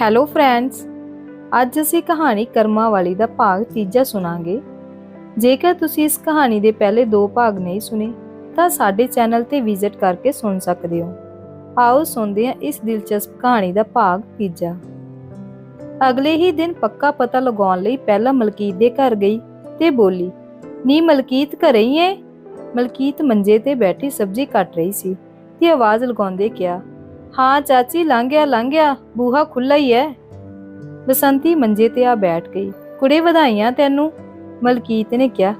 Hello friends ਅੱਜ ਅਸੀਂ ਕਹਾਣੀ ਕਰਮਾਂ ਵਾਲੀ ਦਾ ਭਾਗ ਤੀਜਾ ਸੁਣਾਂਗੇ। ਜੇਕਰ ਤੁਸੀਂ ਇਸ ਕਹਾਣੀ ਦੇ ਪਹਿਲੇ ਦੋ ਭਾਗ ਨਹੀਂ ਸੁਣੇ, ਤਾਂ ਸਾਡੇ ਚੈਨਲ ਤੇ ਵਿਜ਼ਿਟ ਕਰਕੇ ਸੁਣ ਸਕਦੇ ਹੋ। ਆਓ ਸੁਣਦੇ ਹਾਂ ਇਸ ਦਿਲਚਸਪ ਕਹਾਣੀ ਦਾ ਭਾਗ ਤੀਜਾ। ਅਗਲੇ ਹੀ ਦਿਨ ਪੱਕਾ ਪਤਾ ਲਗਾਉਣ ਲਈ ਪਹਿਲਾਂ ਮਲਕੀਤ ਦੇ ਘਰ ਗਈ ਤੇ ਬੋਲੀ, ਨੀ ਮਲਕੀਤ ਘਰੇ ਹੀ ਹੈ ਮਲਕੀਤ ਮੰਜੇ ਤੇ ਬੈਠੀ ਸਬਜ਼ੀ ਕੱਟ ਰਹੀ ਸੀ ਤੇ ਆਵਾਜ਼ ਲਗਾਉਂਦੇ ਕਿਹਾ ਹਾਂ ਚਾਚੀ ਲੰਘ ਗਿਆ ਲੰਘ ਗਿਆ ਬੂਹਾ ਖੁੱਲਾ ਹੀ ਹੈ। ਬਸੰਤੀ ਮੰਜੇ ਤੇ ਆ ਬੈਠ ਗਈ। ਕੁੜੇ ਵਧਾਈਆਂ ਤੈਨੂੰ, ਮਲਕੀਤ ਨੇ ਕਿਹਾ।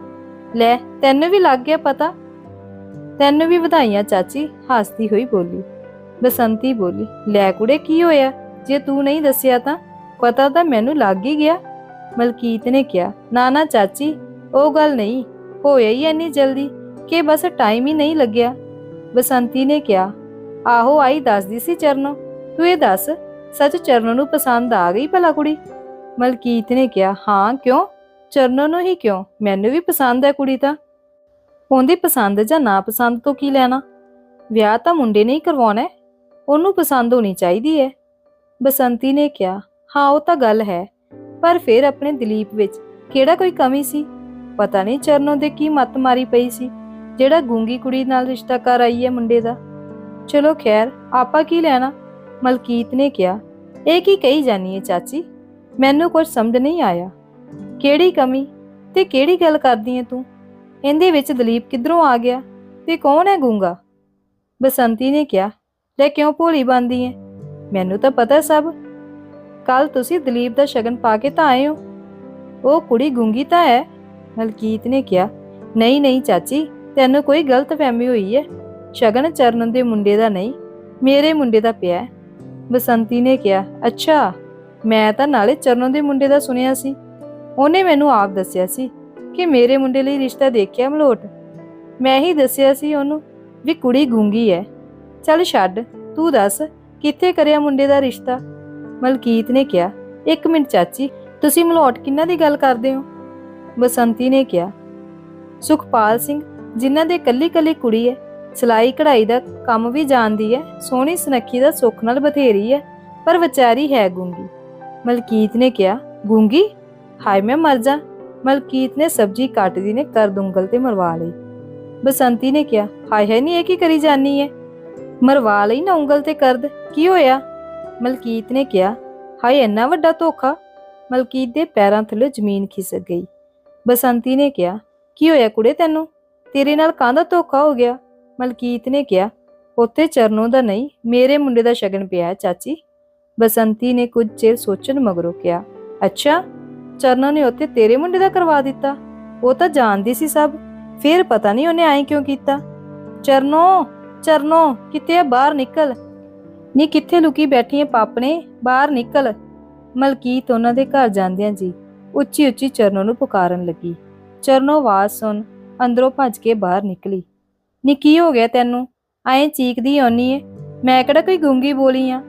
ਲੈ, ਤੈਨੂੰ ਵੀ ਲੱਗ ਗਿਆ ਪਤਾ। ਤੈਨੂੰ ਵੀ ਵਧਾਈਆਂ ਚਾਚੀ, ਹੱਸਦੀ ਹੋਈ ਬੋਲੀ। ਬਸੰਤੀ ਬੋਲੀ, ਲੈ ਕੁੜੇ, ਕੀ ਹੋਇਆ? ਜੇ ਤੂੰ ਨਹੀਂ ਦੱਸਿਆ ਤਾਂ ਪਤਾ ਤਾਂ ਮੈਨੂੰ ਲੱਗ ਹੀ ਗਿਆ। ਮਲਕੀਤ ਨੇ ਕਿਹਾ, ਨਾ ਨਾ ਚਾਚੀ, ਉਹ ਗੱਲ ਨਹੀਂ, ਹੋਇਆ ਹੀ ਇੰਨੀ ਜਲਦੀ ਕਿ ਬਸ ਟਾਈਮ ਹੀ ਨਹੀਂ ਲੱਗਿਆ। ਬਸੰਤੀ ਨੇ ਕਿਹਾ ਆਹੋ ਆਈ ਦੱਸਦੀ ਸੀ ਚਰਨੋ। ਤੂੰ ਇਹ ਦੱਸ, ਸੱਚ ਚਰਨ ਨੂੰ ਪਸੰਦ ਆ ਗਈ ਭਲਾ ਕੁੜੀ? ਮਲਕੀਤ ਨੇ ਕਿਹਾ, ਹਾਂ, ਕਿਉਂ? ਚਰਨੋ ਨੂੰ ਹੀ ਕਿਉਂ? ਮੈਨੂੰ ਵੀ ਪਸੰਦ ਹੈ ਕੁੜੀ ਤਾਂ। ਉਹਦੀ ਪਸੰਦ ਜਾਂ ਨਾ ਪਸੰਦ ਤੋਂ ਕੀ ਲੈਣਾ? ਵਿਆਹ ਤਾਂ ਮੁੰਡੇ ਨੇ ਹੀ ਕਰਵਾਉਣਾ ਉਹਨੂੰ ਪਸੰਦ ਹੋਣੀ ਚਾਹੀਦੀ ਹੈ। ਬਸੰਤੀ ਨੇ ਕਿਹਾ, ਹਾਂ, ਉਹ ਤਾਂ ਗੱਲ ਹੈ। ਪਰ ਫਿਰ ਆਪਣੇ ਦਲੀਪ ਵਿੱਚ ਕਿਹੜਾ ਕੋਈ ਕਮੀ ਸੀ? ਪਤਾ ਨਹੀਂ ਚਰਨੋ ਦੇ ਕੀ ਮੱਤ ਮਾਰੀ ਪਈ ਸੀ। ਜਿਹੜਾ ਗੂੰਗੀ ਕੁੜੀ ਨਾਲ ਰਿਸ਼ਤਾ ਕਰ ਆਈ ਹੈ ਮੁੰਡੇ ਦਾ। ਚਲੋ ਖੈਰ, ਆਪਾ ਕੀ ਲੈਣਾ? ਮਲਕੀਤ ਨੇ ਕਿਹਾ, ਇਹ ਕੀ ਕਹੀ ਜਾਨੀ ਹੈ ਚਾਚੀ? ਮੈਨੂੰ ਕੁਝ ਸਮਝ ਨਹੀਂ ਆਇਆ। ਕਿਹੜੀ ਕਮੀ? ਤੇ ਕਿਹੜੀ ਗੱਲ ਕਰਦੀ ਹੈ ਤੂੰ? ਇਹਦੇ ਵਿੱਚ ਦਲੀਪ ਕਿੱਧਰੋਂ ਆ ਗਿਆ? ਤੇ ਕੌਣ ਹੈ ਗੂੰਗਾ? ਬਸੰਤੀ ਨੇ ਕਿਹਾ, ਲੈ ਕਿਉਂ ਭੋਲੀ ਬੰਦੀ ਹੈ ਮੈਨੂੰ ਤਾਂ ਪਤਾ ਸਭ। ਕੱਲ ਤੁਸੀਂ ਦਲੀਪ ਦਾ ਸ਼ਗਨ ਪਾ ਕੇ ਤਾਂ ਆਏ ਹੋ। ਉਹ ਕੁੜੀ ਗੂੰਗੀ ਤਾਂ ਹੈ। ਮਲਕੀਤ ਨੇ ਕਿਹਾ, ਨਹੀਂ ਨਹੀਂ ਚਾਚੀ, ਤੈਨੂੰ ਕੋਈ ਗਲਤਫਹਿਮੀ ਹੋਈ ਹੈ ਸ਼ਗਨ ਚਰਨ ਦੇ ਮੁੰਡੇ ਦਾ ਨਹੀਂ, ਮੇਰੇ ਮੁੰਡੇ ਦਾ ਪਿਆ ਬਸੰਤੀ ਨੇ ਕਿਹਾ, ਅੱਛਾ, ਮੈਂ ਤਾਂ ਨਾਲੇ ਚਰਨੋਂ ਦੇ ਮੁੰਡੇ ਦਾ ਸੁਣਿਆ ਸੀ। ਉਹਨੇ ਮੈਨੂੰ ਆਪ ਦੱਸਿਆ ਸੀ ਕਿ ਮੇਰੇ ਮੁੰਡੇ ਲਈ ਰਿਸ਼ਤਾ ਦੇਖਿਆ ਮਲੋਟ। ਮੈਂ ਹੀ ਦੱਸਿਆ ਸੀ ਉਹਨੂੰ ਵੀ ਕੁੜੀ ਗੂੰਗੀ ਹੈ। ਚੱਲ ਛੱਡ, ਤੂੰ ਦੱਸ, ਕਿੱਥੇ ਕਰਿਆ ਮੁੰਡੇ ਦਾ ਰਿਸ਼ਤਾ? ਮਲਕੀਤ ਨੇ ਕਿਹਾ, ਇੱਕ ਮਿੰਟ ਚਾਚੀ, ਤੁਸੀਂ ਮਲੋਟ ਕਿੰਨਾ ਦੀ ਗੱਲ ਕਰਦੇ ਹੋ? ਬਸੰਤੀ ਨੇ ਕਿਹਾ, ਸੁਖਪਾਲ ਸਿੰਘ, ਜਿਨ੍ਹਾਂ ਦੇ ਕੱਲੀ ਕੱਲੀ ਕੁੜੀ ਹੈ ਸਿਲਾਈ ਕਢਾਈ ਦਾ ਕੰਮ ਵੀ ਜਾਣਦੀ ਹੈ, ਸੋਹਣੀ ਸੁਨੱਖੀ ਦਾ ਸੁੱਖ ਨਾਲ ਬਥੇਰੀ ਹੈ, ਪਰ ਵਿਚਾਰੀ ਹੈ ਗੂੰਗੀ। ਮਲਕੀਤ ਨੇ ਕਿਹਾ, ਗੂੰਗੀ, ਹਾਏ ਮੈਂ ਮਰ ਜਾ। ਮਲਕੀਤ ਨੇ ਸਬਜ਼ੀ ਕੱਟਦੀ ਨੇ ਕਰ ਉਂਗਲ ਤੇ ਮਰਵਾ ਲਈ। ਬਸੰਤੀ ਨੇ ਕਿਹਾ, ਹਾਏ ਹੈ ਨਹੀਂ ਇਹ ਕੀ ਕਰੀ ਜਾਨੀ ਹੈ ਮਰਵਾ ਲਈ ਨਾ ਉਂਗਲ ਤੇ ਕਰਦ, ਕੀ ਹੋਇਆ? ਮਲਕੀਤ ਨੇ ਕਿਹਾ, ਹਾਏ, ਇੰਨਾ ਵੱਡਾ ਧੋਖਾ? ਮਲਕੀਤ ਦੇ ਪੈਰਾਂ ਥੱਲੇ ਜ਼ਮੀਨ ਖਿਸਕ ਗਈ। ਬਸੰਤੀ ਨੇ ਕਿਹਾ, ਕੀ ਹੋਇਆ ਕੁੜੇ ਤੈਨੂੰ? ਤੇਰੇ ਨਾਲ ਕਾਹਦਾ ਧੋਖਾ ਹੋ ਗਿਆ? ਮਲਕੀਤ ਨੇ ਕਿਹਾ, ਉੱਥੇ ਚਰਨੋਂ ਦਾ ਨਹੀਂ, ਮੇਰੇ ਮੁੰਡੇ ਦਾ ਸ਼ਗਨ ਪਿਆ ਹੈ, ਚਾਚੀ। ਬਸੰਤੀ ਨੇ ਕੁਝ ਚਿਰ ਸੋਚਣ ਮਗਰੋਂ ਕਿਹਾ, ਅੱਛਾ, ਚਰਨੋਂ ਨੇ ਉੱਥੇ ਤੇਰੇ ਮੁੰਡੇ ਦਾ ਕਰਵਾ ਦਿੱਤਾ? ਉਹ ਤਾਂ ਜਾਣਦੀ ਸੀ ਸਭ, ਫਿਰ ਪਤਾ ਨਹੀਂ ਉਹਨੇ ਐਂ ਕਿਉਂ ਕੀਤਾ? ਚਰਨੋ ਚਰਨੋ ਕਿਤੇ ਆ? ਬਾਹਰ ਨਿਕਲ। ਨੀ, ਕਿੱਥੇ ਲੁਕੀ ਬੈਠੀ ਹੈ ਪਾਪਣੇ ਬਾਹਰ ਨਿਕਲ। ਮਲਕੀਤ ਉਹਨਾਂ ਦੇ ਘਰ ਜਾਂਦਿਆਂ ਜੀ ਉੱਚੀ ਉੱਚੀ ਚਰਨੋ ਨੂੰ ਪੁਕਾਰਨ ਲੱਗੀ। ਚਰਨੋ ਆਵਾਜ਼ ਸੁਣ ਅੰਦਰੋਂ ਭੱਜ ਕੇ ਬਾਹਰ ਨਿਕਲੀ। ਨੀ ਕੀ ਹੋ ਗਿਆ ਤੈਨੂੰ? ਐਂ ਚੀਕਦੀ ਆਉਣੀ ਏ। ਮੈਂ ਕਿਹੜਾ ਕੋਈ ਗੂੰਗੀ ਬੋਲੀ ਆ?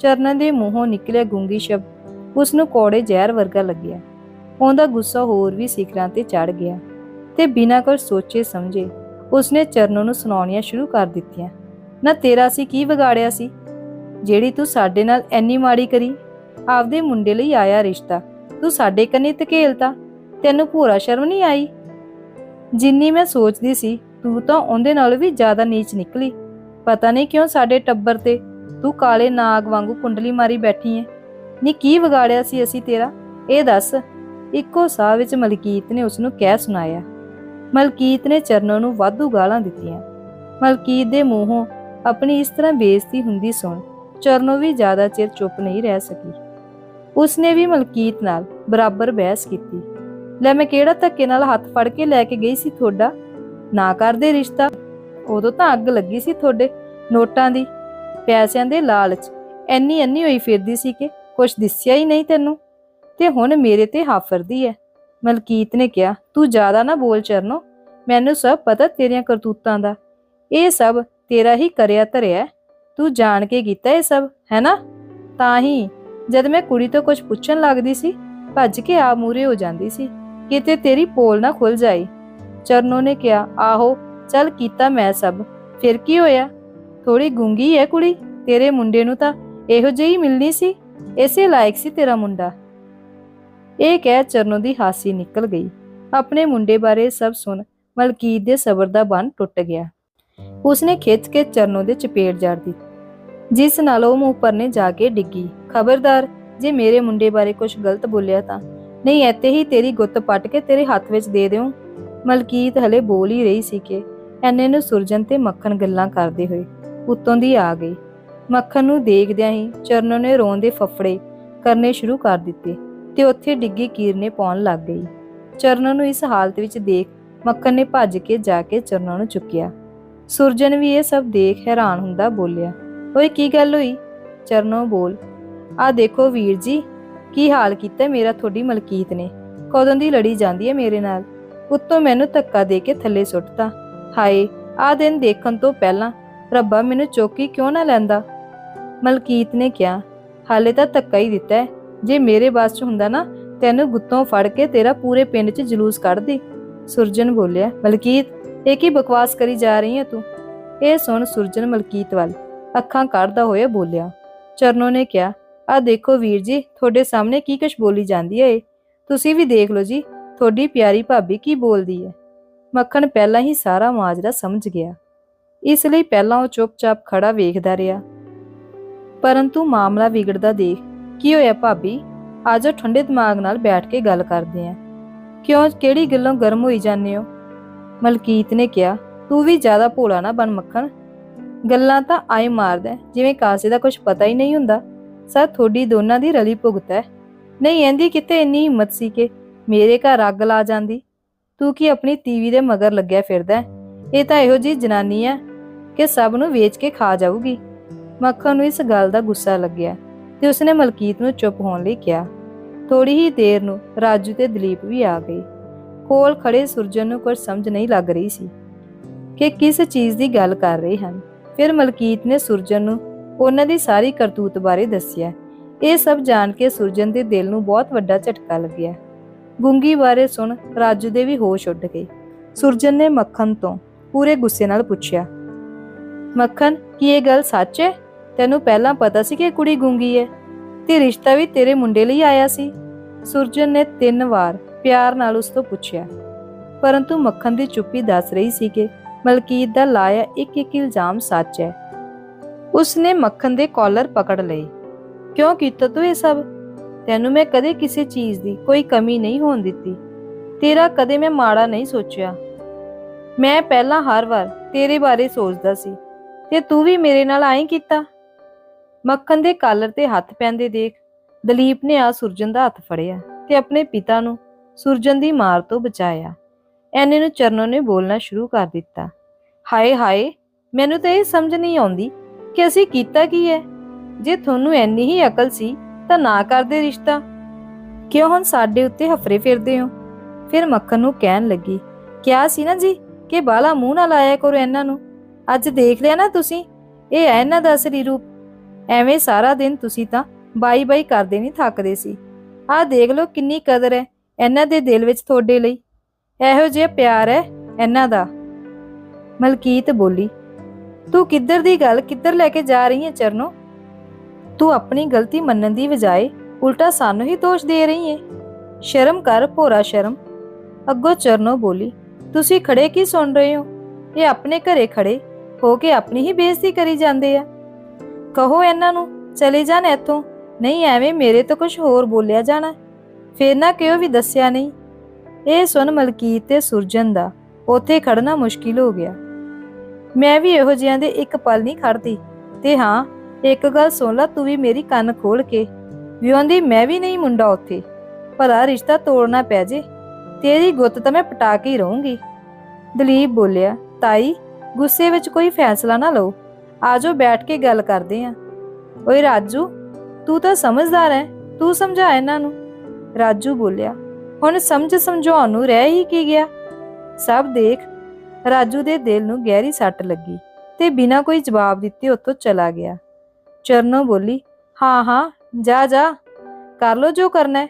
ਚਰਨ ਦੇ ਮੂੰਹੋਂ ਨਿਕਲਿਆ ਗੂੰਗੀ ਸ਼ਬਦ। ਉਸ ਨੂੰ ਕੋੜੇ ਜ਼ਹਿਰ ਵਰਗਾ ਲੱਗਿਆ। ਉਹਦਾ ਗੁੱਸਾ ਹੋਰ ਵੀ ਸਿਖਰਾਂ ਤੇ ਚੜ ਗਿਆ। ਤੇ ਬਿਨਾਂ ਕੁਝ ਸੋਚੇ ਸਮਝੇ ਉਸਨੇ ਚਰਨ ਨੂੰ ਸੁਣਾਉਣੀਆਂ ਸ਼ੁਰੂ ਕਰ ਦਿੱਤੀਆਂ। ਨਾ ਤੇਰਾ ਸੀ ਕੀ ਵਿਗਾੜਿਆ ਸੀ? ਜਿਹੜੀ ਤੂੰ ਸਾਡੇ ਨਾਲ ਐਨੀ ਮਾੜੀ ਕਰੀ, ਆਪਦੇ ਮੁੰਡੇ ਲਈ ਆਇਆ ਰਿਸ਼ਤਾ। ਤੂੰ ਸਾਡੇ ਕੰਨੇ ਧਕੇਲਤਾ। ਤੈਨੂੰ ਭੂਰਾ ਸ਼ਰਮ ਨਹੀਂ ਆਈ? ਜਿੰਨੀ ਮੈਂ ਸੋਚਦੀ ਸੀ ਤੂੰ ਤਾਂ ਉਹਦੇ ਨਾਲ ਵੀ ਜ਼ਿਆਦਾ ਨੀਚ ਨਿਕਲੀ। ਪਤਾ ਨਹੀਂ ਕਿਉਂ ਸਾਡੇ ਟੱਬਰ ਤੇ ਤੂੰ ਕਾਲੇ ਨਾਗ ਵਾਂਗੂ ਕੁੰਡਲੀ ਮਾਰੀ ਬੈਠੀ ਐ ਨੀ, ਕੀ ਵਿਗਾੜਿਆ ਸੀ ਅਸੀਂ ਤੇਰਾ? ਇਹ ਦੱਸ, ਇੱਕੋ ਸਾਹ ਵਿੱਚ ਮਲਕੀਤ ਨੇ ਉਸ ਨੂੰ ਕਹਿ ਸੁਣਾਇਆ। ਮਲਕੀਤ ਨੇ ਚਰਨੋਂ ਨੂੰ ਵਾਧੂ ਗਾਲਾਂ ਦਿੱਤੀਆਂ। ਮਲਕੀਤ ਦੇ ਮੂੰਹੋਂ ਆਪਣੀ ਇਸ ਤਰ੍ਹਾਂ ਬੇਇੱਜ਼ਤੀ ਹੁੰਦੀ ਸੁਣ ਚਰਨੋ ਵੀ ਜ਼ਿਆਦਾ ਚਿਰ ਚੁੱਪ ਨਹੀਂ ਰਹਿ ਸਕੀ। ਉਸਨੇ ਵੀ ਮਲਕੀਤ ਨਾਲ ਬਰਾਬਰ ਬਹਿਸ ਕੀਤੀ। ਲੈ, ਮੈਂ ਕਿਹੜਾ ਧੱਕੇ ਨਾਲ ਹੱਥ ਫੜ ਕੇ ਲੈ ਕੇ ਗਈ ਸੀ ਤੁਹਾਡਾ? ਨਾ ਕਰਦੇ ਰਿਸ਼ਤਾ। ਉਦੋਂ ਤਾਂ ਅੱਗ ਲੱਗੀ ਸੀ ਤੁਹਾਡੇ ਨੋਟਾਂ ਦੀ, ਪੈਸਿਆਂ ਦੇ ਲਾਲਚ। ਐਨੀ ਐਨੀ ਹੋਈ ਫਿਰਦੀ ਸੀ ਕਿ ਕੁਝ ਦਿਸਿਆ ਹੀ ਨਹੀਂ ਤੈਨੂੰ। ਤੇ ਹੁਣ ਮੇਰੇ ਤੇ ਹਾਫਰਦੀ ਐ। ਮਲਕੀਤ ਨੇ ਕਿਹਾ, ਤੂੰ ਜ਼ਿਆਦਾ ਨਾ ਬੋਲ ਚਰਨੋ। ਮੈਨੂੰ ਸਭ ਪਤਾ ਤੇਰੀਆਂ ਕਰਤੂਤਾਂ ਦਾ। ਇਹ ਸਭ ਤੇਰਾ ਹੀ ਕਰਿਆ ਧਰਿਆ ਤੂੰ ਜਾਣ ਕੇ ਕੀਤਾ ਇਹ ਸਭ ਹੈਨਾ ਤਾਂ ਹੀ ਜਦ ਮੈਂ ਕੁੜੀ ਤੋਂ ਕੁਝ ਪੁੱਛਣ ਲੱਗਦੀ ਸੀ, ਭੱਜ ਕੇ ਆ ਮੂਰੇ ਹੋ ਜਾਂਦੀ ਸੀ। ਕਿਤੇ ਤੇਰੀ ਪੋਲ ਨਾ ਖੁੱਲ ਜਾਏ। ਚਰਨੋ ਨੇ ਕਿਹਾ, ਆਹੋ, ਚੱਲ ਕੀਤਾ ਮੈਂ ਸਭ। ਫਿਰ ਕੀ ਹੋਇਆ? ਥੋੜੀ ਗੁੰਗੀ ਹੈ ਕੁੜੀ? ਤੇਰੇ ਮੁੰਡੇ ਨੂੰ ਤਾਂ ਇਹੋ ਜਿਹੀ ਮਿਲਣੀ ਸੀ? ਇਸੇ ਲਾਇਕ ਸੀ ਤੇਰਾ ਮੁੰਡਾ? ਇਹ ਕਹਿ ਚਰਨੋ ਦੀ ਹਾਸੀ ਨਿਕਲ ਗਈ। ਆਪਣੇ ਮੁੰਡੇ ਬਾਰੇ ਸਭ ਸੁਣ ਮਲਕੀਤ ਦੇ ਸਬਰ ਦਾ ਬੰਨ ਟੁੱਟ ਗਿਆ। ਉਸਨੇ ਖਿੱਚ ਕੇ ਚਰਨੋ ਦੇ ਚਪੇੜ ਜੜ ਦਿੱਤੀ। ਜਿਸ ਨਾਲ ਉਹ ਮੂੰਹ ਪਰਨੇ ਜਾ ਕੇ ਡਿੱਗੀ। ਖਬਰਦਾਰ, ਜੇ ਮੇਰੇ ਮੁੰਡੇ ਬਾਰੇ ਕੁਝ ਗਲਤ ਬੋਲਿਆ ਤਾਂ? ਨਹੀਂ ਐਤੇ ਹੀ ਤੇਰੀ ਗੁੱਤ ਪੱਟ ਕੇ ਤੇਰੇ ਹੱਥ ਵਿੱਚ ਦੇ ਦਿਉ। ਮਲਕੀਤ ਹਲੇ ਬੋਲ ਹੀ ਰਹੀ ਸੀ ਕਿ ਐਨੇ ਨੂੰ ਸੁਰਜਨ ਤੇ ਮੱਖਣ ਗੱਲਾਂ ਕਰਦੇ ਹੋਏ ਉਤੋਂ ਦੀ ਆ ਗਈ। ਮੱਖਣ ਨੂੰ ਦੇਖਦਿਆਂ ਹੀ ਚਰਨੋ ਨੇ ਰੋਣ ਦੇ ਫਫੜੇ ਕਰਨੇ ਸ਼ੁਰੂ ਕਰ ਦਿੱਤੇ ਤੇ ਉੱਥੇ ਡਿੱਗੀ ਕੀਰਨੇ ਪਾਉਣ ਲੱਗ ਗਈ। ਚਰਨੋ ਨੂੰ ਇਸ ਹਾਲਤ ਵਿੱਚ ਦੇਖ ਮੱਖਣ ਨੇ ਭੱਜ ਕੇ ਜਾ ਕੇ ਚਰਨੋ ਨੂੰ ਚੁੱਕਿਆ। ਸੁਰਜਨ ਵੀ ਇਹ ਸਭ ਦੇਖ ਹੈਰਾਨ ਹੁੰਦਾ ਬੋਲਿਆ, ਓਏ, ਕੀ ਗੱਲ ਹੋਈ? ਚਰਨੋ ਬੋਲ, ਆ ਦੇਖੋ ਵੀਰ ਜੀ, ਕੀ ਹਾਲ ਕੀਤਾ ਮੇਰਾ ਤੁਹਾਡੀ ਮਲਕੀਤ ਨੇ? ਕਦੋਂ ਦੀ ਲੜੀ ਜਾਂਦੀ ਹੈ ਮੇਰੇ ਨਾਲ? ਉੱਤੋਂ ਮੈਨੂੰ ਧੱਕਾ ਦੇ ਕੇ ਥੱਲੇ ਸੁੱਟਤਾ। ਹਾਏ ਆ ਦਿਨ ਦੇਖਣ ਤੋਂ ਪਹਿਲਾਂ ਰੱਬਾ ਮੈਨੂੰ ਚੌਕੀ ਕਿਉਂ ਨਾ ਲੈਂਦਾ? ਮਲਕੀਤ ਨੇ ਕਿਹਾ, ਹਾਲੇ ਤਾਂ ਧੱਕਾ ਹੀ ਦਿੱਤਾ ਜੇ ਮੇਰੇ ਬਾਸ ਚ ਹੁੰਦਾ ਨਾ, ਤੈਨੂੰ ਗੁੱਤੋਂ ਫੜ ਕੇ ਤੇਰਾ ਪੂਰੇ ਪਿੰਡ 'ਚ ਜਲੂਸ ਕੱਢਦੀ ਸੁਰਜਨ ਬੋਲਿਆ, ਮਲਕੀਤ, ਇਹ ਕੀ ਬਕਵਾਸ ਕਰੀ ਜਾ ਰਹੀ ਹੈ ਤੂੰ? ਇਹ ਸੁਣ ਸੁਰਜਨ ਮਲਕੀਤ ਵੱਲ ਅੱਖਾਂ ਕੱਢਦਾ ਹੋਇਆ ਬੋਲਿਆ। ਚਰਨੋ ਨੇ ਕਿਹਾ ਆ ਦੇਖੋ ਵੀਰ ਜੀ, ਤੁਹਾਡੇ ਸਾਹਮਣੇ ਕੀ ਕੁਛ ਬੋਲੀ ਜਾਂਦੀ ਹੈ ਇਹ? ਤੁਸੀਂ ਵੀ ਦੇਖ ਲਓ ਜੀ ਤੁਹਾਡੀ ਪਿਆਰੀ ਭਾਬੀ ਕੀ ਬੋਲਦੀ ਹੈ? ਮੱਖਣ ਪਹਿਲਾਂ ਹੀ ਸਾਰਾ ਮਾਜਰਾ ਸਮਝ ਗਿਆ। ਇਸ ਲਈ ਪਹਿਲਾਂ ਉਹ ਚੁੱਪਚਾਪ ਖੜਾ ਵੇਖਦਾ ਰਿਹਾ। ਪਰੰਤੂ ਮਾਮਲਾ ਵਿਗੜਦਾ ਦੇਖ, ਕੀ ਹੋਇਆ ਭਾਬੀ? ਆਜੋ ਠੰਡੇ ਦਿਮਾਗ ਨਾਲ ਬੈਠ ਕੇ ਗੱਲ ਕਰਦੇ ਆਂ। ਕਿਉਂ, ਕਿਹੜੀ ਗੱਲੋਂ ਗਰਮ ਹੋਈ ਜਾਂਦੇ ਹੋ? ਮਲਕੀਤ ਨੇ ਕਿਹਾ, ਤੂੰ ਵੀ ਜ਼ਿਆਦਾ ਭੋਲਾ ਨਾ ਬਣ ਮੱਖਣ। ਗੱਲਾਂ ਤਾਂ ਆਏ ਮਾਰਦਾ, ਜਿਵੇਂ ਕਾਸੇ ਦਾ ਕੁਝ ਪਤਾ ਹੀ ਨਹੀਂ ਹੁੰਦਾ। ਸਰ, ਤੁਹਾਡੀ ਦੋਨਾਂ ਦੀ ਰਲੀ ਭੁਗਤ ਹੈ। ਨਹੀਂ ਐਂਦੀ ਕਿਤੇ ਇੰਨੀ ਹਿੰਮਤ ਸੀ ਕਿ ਮੇਰੇ ਘਰ ਅੱਗ ਲਾ ਜਾਂਦੀ। ਤੂੰ ਕੀ ਆਪਣੀ ਤੀਵੀ ਦੇ ਮਗਰ ਲੱਗਿਆ ਫਿਰਦਾ ਇਹ ਤਾਂ ਇਹੋ ਜੀ ਜਨਾਨੀ ਹੈ ਕਿ ਸਭ ਨੂੰ ਵੇਚ ਕੇ ਖਾ ਜਾਊਗੀ। ਮੱਖਣ ਨੂੰ ਇਸ ਗੱਲ ਦਾ ਗੁੱਸਾ ਲੱਗਿਆ ਤੇ ਉਸਨੇ ਮਲਕੀਤ ਨੂੰ ਚੁੱਪ ਹੋਣ ਲਈ ਕਿਹਾ। ਥੋੜੀ ਹੀ ਦੇਰ ਨੂੰ ਰਾਜੂ ਤੇ ਦਲੀਪ ਵੀ ਆ ਗਏ। ਕੋਲ ਖੜੇ ਸੁਰਜਨ ਨੂੰ ਕੁਝ ਸਮਝ ਨਹੀਂ ਲੱਗ ਰਹੀ ਸੀ ਕਿ ਕਿਸ ਚੀਜ਼ ਦੀ ਗੱਲ ਕਰ ਰਹੇ ਹਨ। ਫਿਰ ਮਲਕੀਤ ਨੇ ਸੁਰਜਨ ਨੂੰ ਉਹਨਾਂ ਦੀ ਸਾਰੀ ਕਰਤੂਤ ਬਾਰੇ ਦੱਸਿਆ। ਇਹ ਸਭ ਜਾਣ ਕੇ ਸੁਰਜਨ ਦੇ ਦਿਲ ਨੂੰ ਬਹੁਤ ਵੱਡਾ ਝਟਕਾ ਲੱਗਿਆ। ਗੁੰਗੀ ਬਾਰੇ ਸੁਣ ਰਾਜੂ ਦੇ ਵੀ ਹੋਸ਼ ਉੱਡ ਗਏ। ਸੁਰਜਨ ਨੇ ਮੱਖਣ ਤੋਂ ਪੂਰੇ ਗੁੱਸੇ ਨਾਲ ਪੁੱਛਿਆ, ਮੱਖਣ, ਕੀ ਇਹ ਗੱਲ ਸੱਚ ਹੈ? ਤੈਨੂੰ ਪਹਿਲਾਂ ਪਤਾ ਸੀ ਕਿ ਇਹ ਕੁੜੀ ਗੁੰਗੀ ਹੈ? ਤੇ ਰਿਸ਼ਤਾ ਵੀ ਤੇਰੇ ਮੁੰਡੇ ਲਈ ਆਇਆ ਸੀ? ਸੁਰਜਨ ਨੇ ਤਿੰਨ ਵਾਰ ਪਿਆਰ ਨਾਲ ਉਸ ਤੋਂ ਪੁੱਛਿਆ, ਪਰੰਤੂ ਮੱਖਣ ਦੀ ਚੁੱਪੀ ਦੱਸ ਰਹੀ ਸੀ ਕਿ ਮਲਕੀਤ ਦਾ ਲਾਇਆ ਇੱਕ ਇੱਕ ਇਲਜ਼ਾਮ ਸੱਚ ਹੈ। ਉਸਨੇ ਮੱਖਣ ਦੇ ਕਾਲਰ ਪਕੜ ਲਏ। ਕਿਉਂ ਕੀਤਾ ਤੂੰ ਇਹ ਸਭ? ਤੈਨੂੰ ਮੈਂ ਕਦੇ ਕਿਸੇ ਚੀਜ਼ ਦੀ ਕੋਈ ਕਮੀ ਨਹੀਂ ਹੋਣ ਦਿੱਤੀ। ਤੇਰਾ ਕਦੇ ਮੈਂ ਮਾੜਾ ਨਹੀਂ ਸੋਚਿਆ। ਮੈਂ ਪਹਿਲਾਂ ਹਰ ਵਾਰ ਤੇਰੇ ਬਾਰੇ ਸੋਚਦਾ ਸੀ ਤੇ ਤੂੰ ਵੀ ਮੇਰੇ ਨਾਲ ਆਈ ਕੀਤਾ। ਮੱਖਣ ਦੇ ਕਾਲਰ ਤੇ ਹੱਥ ਪੈਂਦੇ ਦੇਖ ਦਲੀਪ ਨੇ ਆ ਸੁਰਜਨ ਦਾ ਹੱਥ ਫੜਿਆ ਤੇ ਆਪਣੇ ਪਿਤਾ ਨੂੰ ਸੁਰਜਨ ਦੀ ਮਾਰ ਤੋਂ ਬਚਾਇਆ। ਐਨੇ ਨੂੰ ਚਰਨੋ ਨੇ ਬੋਲਣਾ ਸ਼ੁਰੂ ਕਰ ਦਿੱਤਾ। ਹਾਏ ਹਾਏ, ਮੈਨੂੰ ਤਾਂ ਇਹ ਸਮਝ ਨਹੀਂ ਆਉਂਦੀ ਕਿ ਅਸੀਂ ਕੀਤਾ ਕੀ ਹੈ ਜੇ ਤੁਹਾਨੂੰ ਐਨੀ ਹੀ ਅਕਲ ਸੀ ਤਾਂ ਨਾ ਕਰਦੇ ਰਿਸ਼ਤਾ। ਕਿਉਂ ਹੁਣ ਸਾਡੇ ਉੱਤੇ ਹਫਰੇ ਫਿਰਦੇ ਹੋ? ਫਿਰ ਮੱਖਣ ਨੂੰ ਕਹਿਣ ਲੱਗੀ, ਕਿਹਾ ਸੀ ਨਾ ਜੀ ਕਿ ਬਾਲਾ ਮੂੰਹ ਨਾਲ ਆਇਆ ਕਰੋ ਇਹਨਾਂ ਨੂੰ। ਅੱਜ ਦੇਖ ਲਿਆ ਨਾ ਤੁਸੀਂ, ਇਹ ਹੈ ਇਹਨਾਂ ਦਾ ਅਸਲੀ ਰੂਪ। ਐਵੇਂ ਸਾਰਾ ਦਿਨ ਤੁਸੀਂ ਤਾਂ ਬਾਈ ਬਾਈ ਕਰਦੇ ਨਹੀਂ ਥੱਕਦੇ ਸੀ। ਆਹ ਦੇਖ ਲਓ ਕਿੰਨੀ ਕਦਰ ਹੈ ਇਹਨਾਂ ਦੇ ਦਿਲ ਵਿੱਚ ਤੁਹਾਡੇ ਲਈ। ਇਹੋ ਜਿਹਾ ਪਿਆਰ ਹੈ ਇਹਨਾਂ ਦਾ। ਮਲਕੀਤ ਬੋਲੀ, ਤੂੰ ਕਿੱਧਰ ਦੀ ਗੱਲ, ਕਿੱਧਰ ਲੈ ਕੇ ਜਾ ਰਹੀ ਹੈ ਚਰਨੋ? ਤੂੰ ਆਪਣੀ ਗਲਤੀ ਮੰਨਣ ਦੀ ਬਜਾਏ ਉਲਟਾ ਸਾਨੂੰ ਹੀ ਦੋਸ਼ ਦੇ ਰਹੀ ਹੈ ਸ਼ਰਮ ਕਰ ਭੋਰਾ ਸ਼ਰਮ। ਅੱਗੋਂ ਚਰਨੋ ਬੋਲੀ, ਤੁਸੀਂ ਖੜੇ ਕੀ ਸੁਣ ਰਹੇ ਹੋ? ਇਹ ਆਪਣੇ ਘਰੇ ਖੜੇ ਹੋ ਕੇ ਆਪਣੀ ਹੀ ਬੇਇੱਜ਼ਤੀ ਕਰੀ ਜਾਂਦੇ ਆ। ਕਹੋ ਇਹਨਾਂ ਨੂੰ, ਚਲੇ ਜਾਣ ਇੱਥੋਂ। ਨਹੀਂ, ਐਵੇਂ ਮੇਰੇ ਤੋਂ ਕੁਝ ਹੋਰ ਬੋਲਿਆ ਜਾਣਾ। ਫੇਰ ਨਾ ਕਿਉਂ ਵੀ ਦੱਸਿਆ ਨਹੀਂ? ਇਹ ਸੁਣ ਮਲਕੀਤ ਤੇ ਸੁਰਜਨ ਦਾ ਉੱਥੇ ਖੜਨਾ ਮੁਸ਼ਕਿਲ ਹੋ ਗਿਆ। ਮੈਂ ਵੀ ਇਹੋ ਜਿਹਾਂ ਦੇ ਇੱਕ ਪਲ ਨਹੀਂ ਖੜਦੀ। ਤੇ ਹਾਂ ਇੱਕ ਗੱਲ ਸੁਣ ਲੈ, ਤੂੰ ਵੀ ਮੇਰੀ ਕੰਨ ਖੋਲ ਕੇ। ਵਿਉਂਦੀ ਮੈਂ ਵੀ ਨਹੀਂ ਮੁੰਡਾ ਉੱਥੇ। ਭਲਾ ਰਿਸ਼ਤਾ ਤੋੜਨਾ ਪੈ ਜੇ, ਤੇਰੀ ਗੁੱਤ ਤਾਂ ਮੈਂ ਪਟਾ ਕੇ ਹੀ ਰਹੂੰਗੀ। ਦਲੀਪ ਬੋਲਿਆ, ਤਾਈ, ਗੁੱਸੇ ਵਿੱਚ ਕੋਈ ਫੈਸਲਾ ਨਾ ਲਓ। ਆਜੋ ਬੈਠ ਕੇ ਗੱਲ ਕਰਦੇ ਆਂ। ਓਏ ਰਾਜੂ, ਤੂੰ ਤਾਂ ਸਮਝਦਾਰ ਹੈ ਤੂੰ ਸਮਝਾ ਇਹਨਾਂ ਨੂੰ। ਰਾਜੂ ਬੋਲਿਆ, ਹੁਣ ਸਮਝ ਸਮਝਾਉਣ ਨੂੰ ਰਹਿ ਹੀ ਕੀ ਗਿਆ? ਸਭ ਦੇਖ, ਰਾਜੂ ਦੇ ਦਿਲ ਨੂੰ ਗਹਿਰੀ ਸੱਟ ਲੱਗੀ ਤੇ ਬਿਨਾਂ ਕੋਈ ਜਵਾਬ ਦਿੱਤੇ ਉੱਥੋਂ ਚਲਾ ਗਿਆ। ਚਰਨੋ ਬੋਲੀ, ਹਾਂ ਹਾਂ, ਜਾ ਜਾ, ਕਰ ਲੋ ਜੋ ਕਰਨਾ ਹੈ।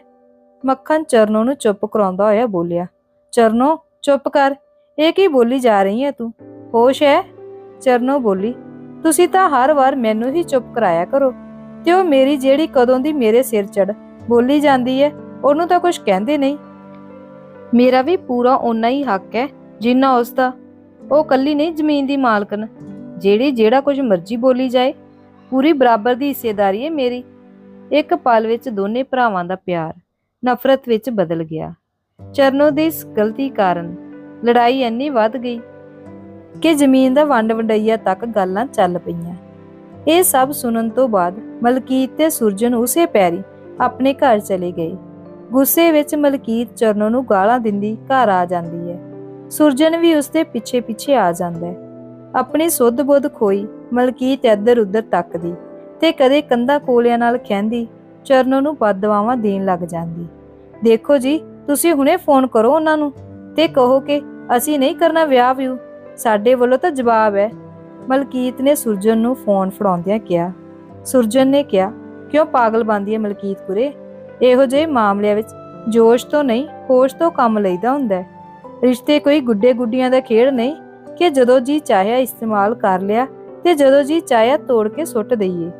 ਮੱਖਣ ਚਰਨੋ ਨੂੰ ਚੁੱਪ ਕਰਾਉਂਦਾ ਹੋਇਆ ਬੋਲਿਆ, ਚਰਨੋ, ਚੁੱਪ ਕਰ, ਇਹ ਕੀ ਬੋਲੀ ਜਾ ਰਹੀ ਹੈ ਤੂੰ? ਹੋਸ਼ ਹੈ? ਚਰਨੋ ਬੋਲੀ, ਤੁਸੀਂ ਤਾਂ ਹਰ ਵਾਰ ਮੈਨੂੰ ਹੀ ਚੁੱਪ ਕਰਾਇਆ ਕਰੋ, ਤੇ ਉਹ ਮੇਰੀ ਜਿਹੜੀ ਕਦੋਂ ਦੀ ਮੇਰੇ ਸਿਰ ਚੜ ਬੋਲੀ ਜਾਂਦੀ ਹੈ, ਉਹਨੂੰ ਤਾਂ ਕੁਝ ਕਹਿੰਦੇ ਨਹੀਂ। ਮੇਰਾ ਵੀ ਪੂਰਾ ਓਨਾ ਹੀ ਹੱਕ ਹੈ ਜਿੰਨਾ ਉਸ ਦਾ। ਉਹ ਕੱਲੀ ਨਹੀਂ ਜ਼ਮੀਨ ਦੀ ਮਾਲਕਨ ਜਿਹੜੀ, ਜਿਹੜਾ ਕੁਝ ਮਰਜ਼ੀ ਬੋਲੀ ਜਾਏ ਪੂਰੀ ਬਰਾਬਰ ਦੀ ਹਿੱਸੇਦਾਰੀ ਹੈ ਮੇਰੀ। ਇੱਕ ਪਲ ਵਿੱਚ ਦੋਨੇ ਭਰਾਵਾਂ ਦਾ ਪਿਆਰ ਨਫ਼ਰਤ ਵਿੱਚ ਬਦਲ ਗਿਆ। ਚਰਨੋ ਦੀ ਇਸ ਗਲਤੀ ਕਾਰਨ ਲੜਾਈ ਇੰਨੀ ਵੱਧ ਗਈ ਕਿ ਜ਼ਮੀਨ ਦਾ ਵੰਡ ਵੰਡਈਆ ਤੱਕ ਗੱਲਾਂ ਚੱਲ ਪਈਆਂ। ਇਹ ਸਭ ਸੁਣਨ ਤੋਂ ਬਾਅਦ ਮਲਕੀਤ ਤੇ ਸੁਰਜਨ ਉਸੇ ਪੈਰੀ ਆਪਣੇ ਘਰ ਚਲੇ ਗਏ। ਗੁੱਸੇ ਵਿੱਚ ਮਲਕੀਤ ਚਰਨੋ ਨੂੰ ਗਾਲਾਂ ਦਿੰਦੀ ਘਰ ਆ ਜਾਂਦੀ ਹੈ। ਸੁਰਜਨ ਵੀ ਉਸਦੇ ਪਿੱਛੇ ਪਿੱਛੇ ਆ ਜਾਂਦਾ ਹੈ। ਆਪਣੀ ਸੁੱਧ ਬੁੱਧ ਖੋਈ ਮਲਕੀਤ ਇੱਧਰ ਉੱਧਰ ਤੱਕਦੀ ਤੇ ਕਦੇ ਕੰਧਾ ਕੋਲਿਆਂ ਨਾਲ ਖਹਿੰਦੀ, ਚਰਨੋ ਨੂੰ ਬਦਦੁਆਵਾਂ ਦੇਣ ਲੱਗ ਜਾਂਦੀ। ਦੇਖੋ ਜੀ, ਤੁਸੀਂ ਹੁਣੇ ਫੋਨ ਕਰੋ ਉਹਨਾਂ ਨੂੰ ਤੇ ਕਹੋ ਕਿ ਅਸੀਂ ਨਹੀਂ ਕਰਨਾ ਵਿਆਹ ਵਿਊ ਸਾਡੇ ਵੱਲੋਂ ਤਾਂ ਜਵਾਬ ਹੈ। ਮਲਕੀਤ ਨੇ ਸੁਰਜਨ ਨੂੰ ਫੋਨ ਫੜਾਉਂਦਿਆਂ ਕਿਹਾ। ਸੁਰਜਨ ਨੇ ਕਿਹਾ, ਕਿਉਂ ਪਾਗਲ ਬੰਦੀ ਹੈ ਮਲਕੀਤ ਕੁਰੇ? ਇਹੋ ਜਿਹੇ ਮਾਮਲਿਆਂ ਵਿੱਚ ਜੋਸ਼ ਤੋਂ ਨਹੀਂ, ਹੋਸ਼ ਤੋਂ ਕੰਮ ਲਈਦਾ ਹੁੰਦਾ ਰਿਸ਼ਤੇ ਕੋਈ ਗੁੱਡੇ ਗੁੱਡੀਆਂ ਦਾ ਖੇਡ ਨਹੀਂ ਕਿ ਜਦੋਂ ਜੀ ਚਾਹਿਆ ਇਸਤੇਮਾਲ ਕਰ ਲਿਆ ਤੇ ਜਦੋਂ ਜੀ ਚਾਇਆ ਤੋੜ ਕੇ ਸੁੱਟ ਦਈਏ।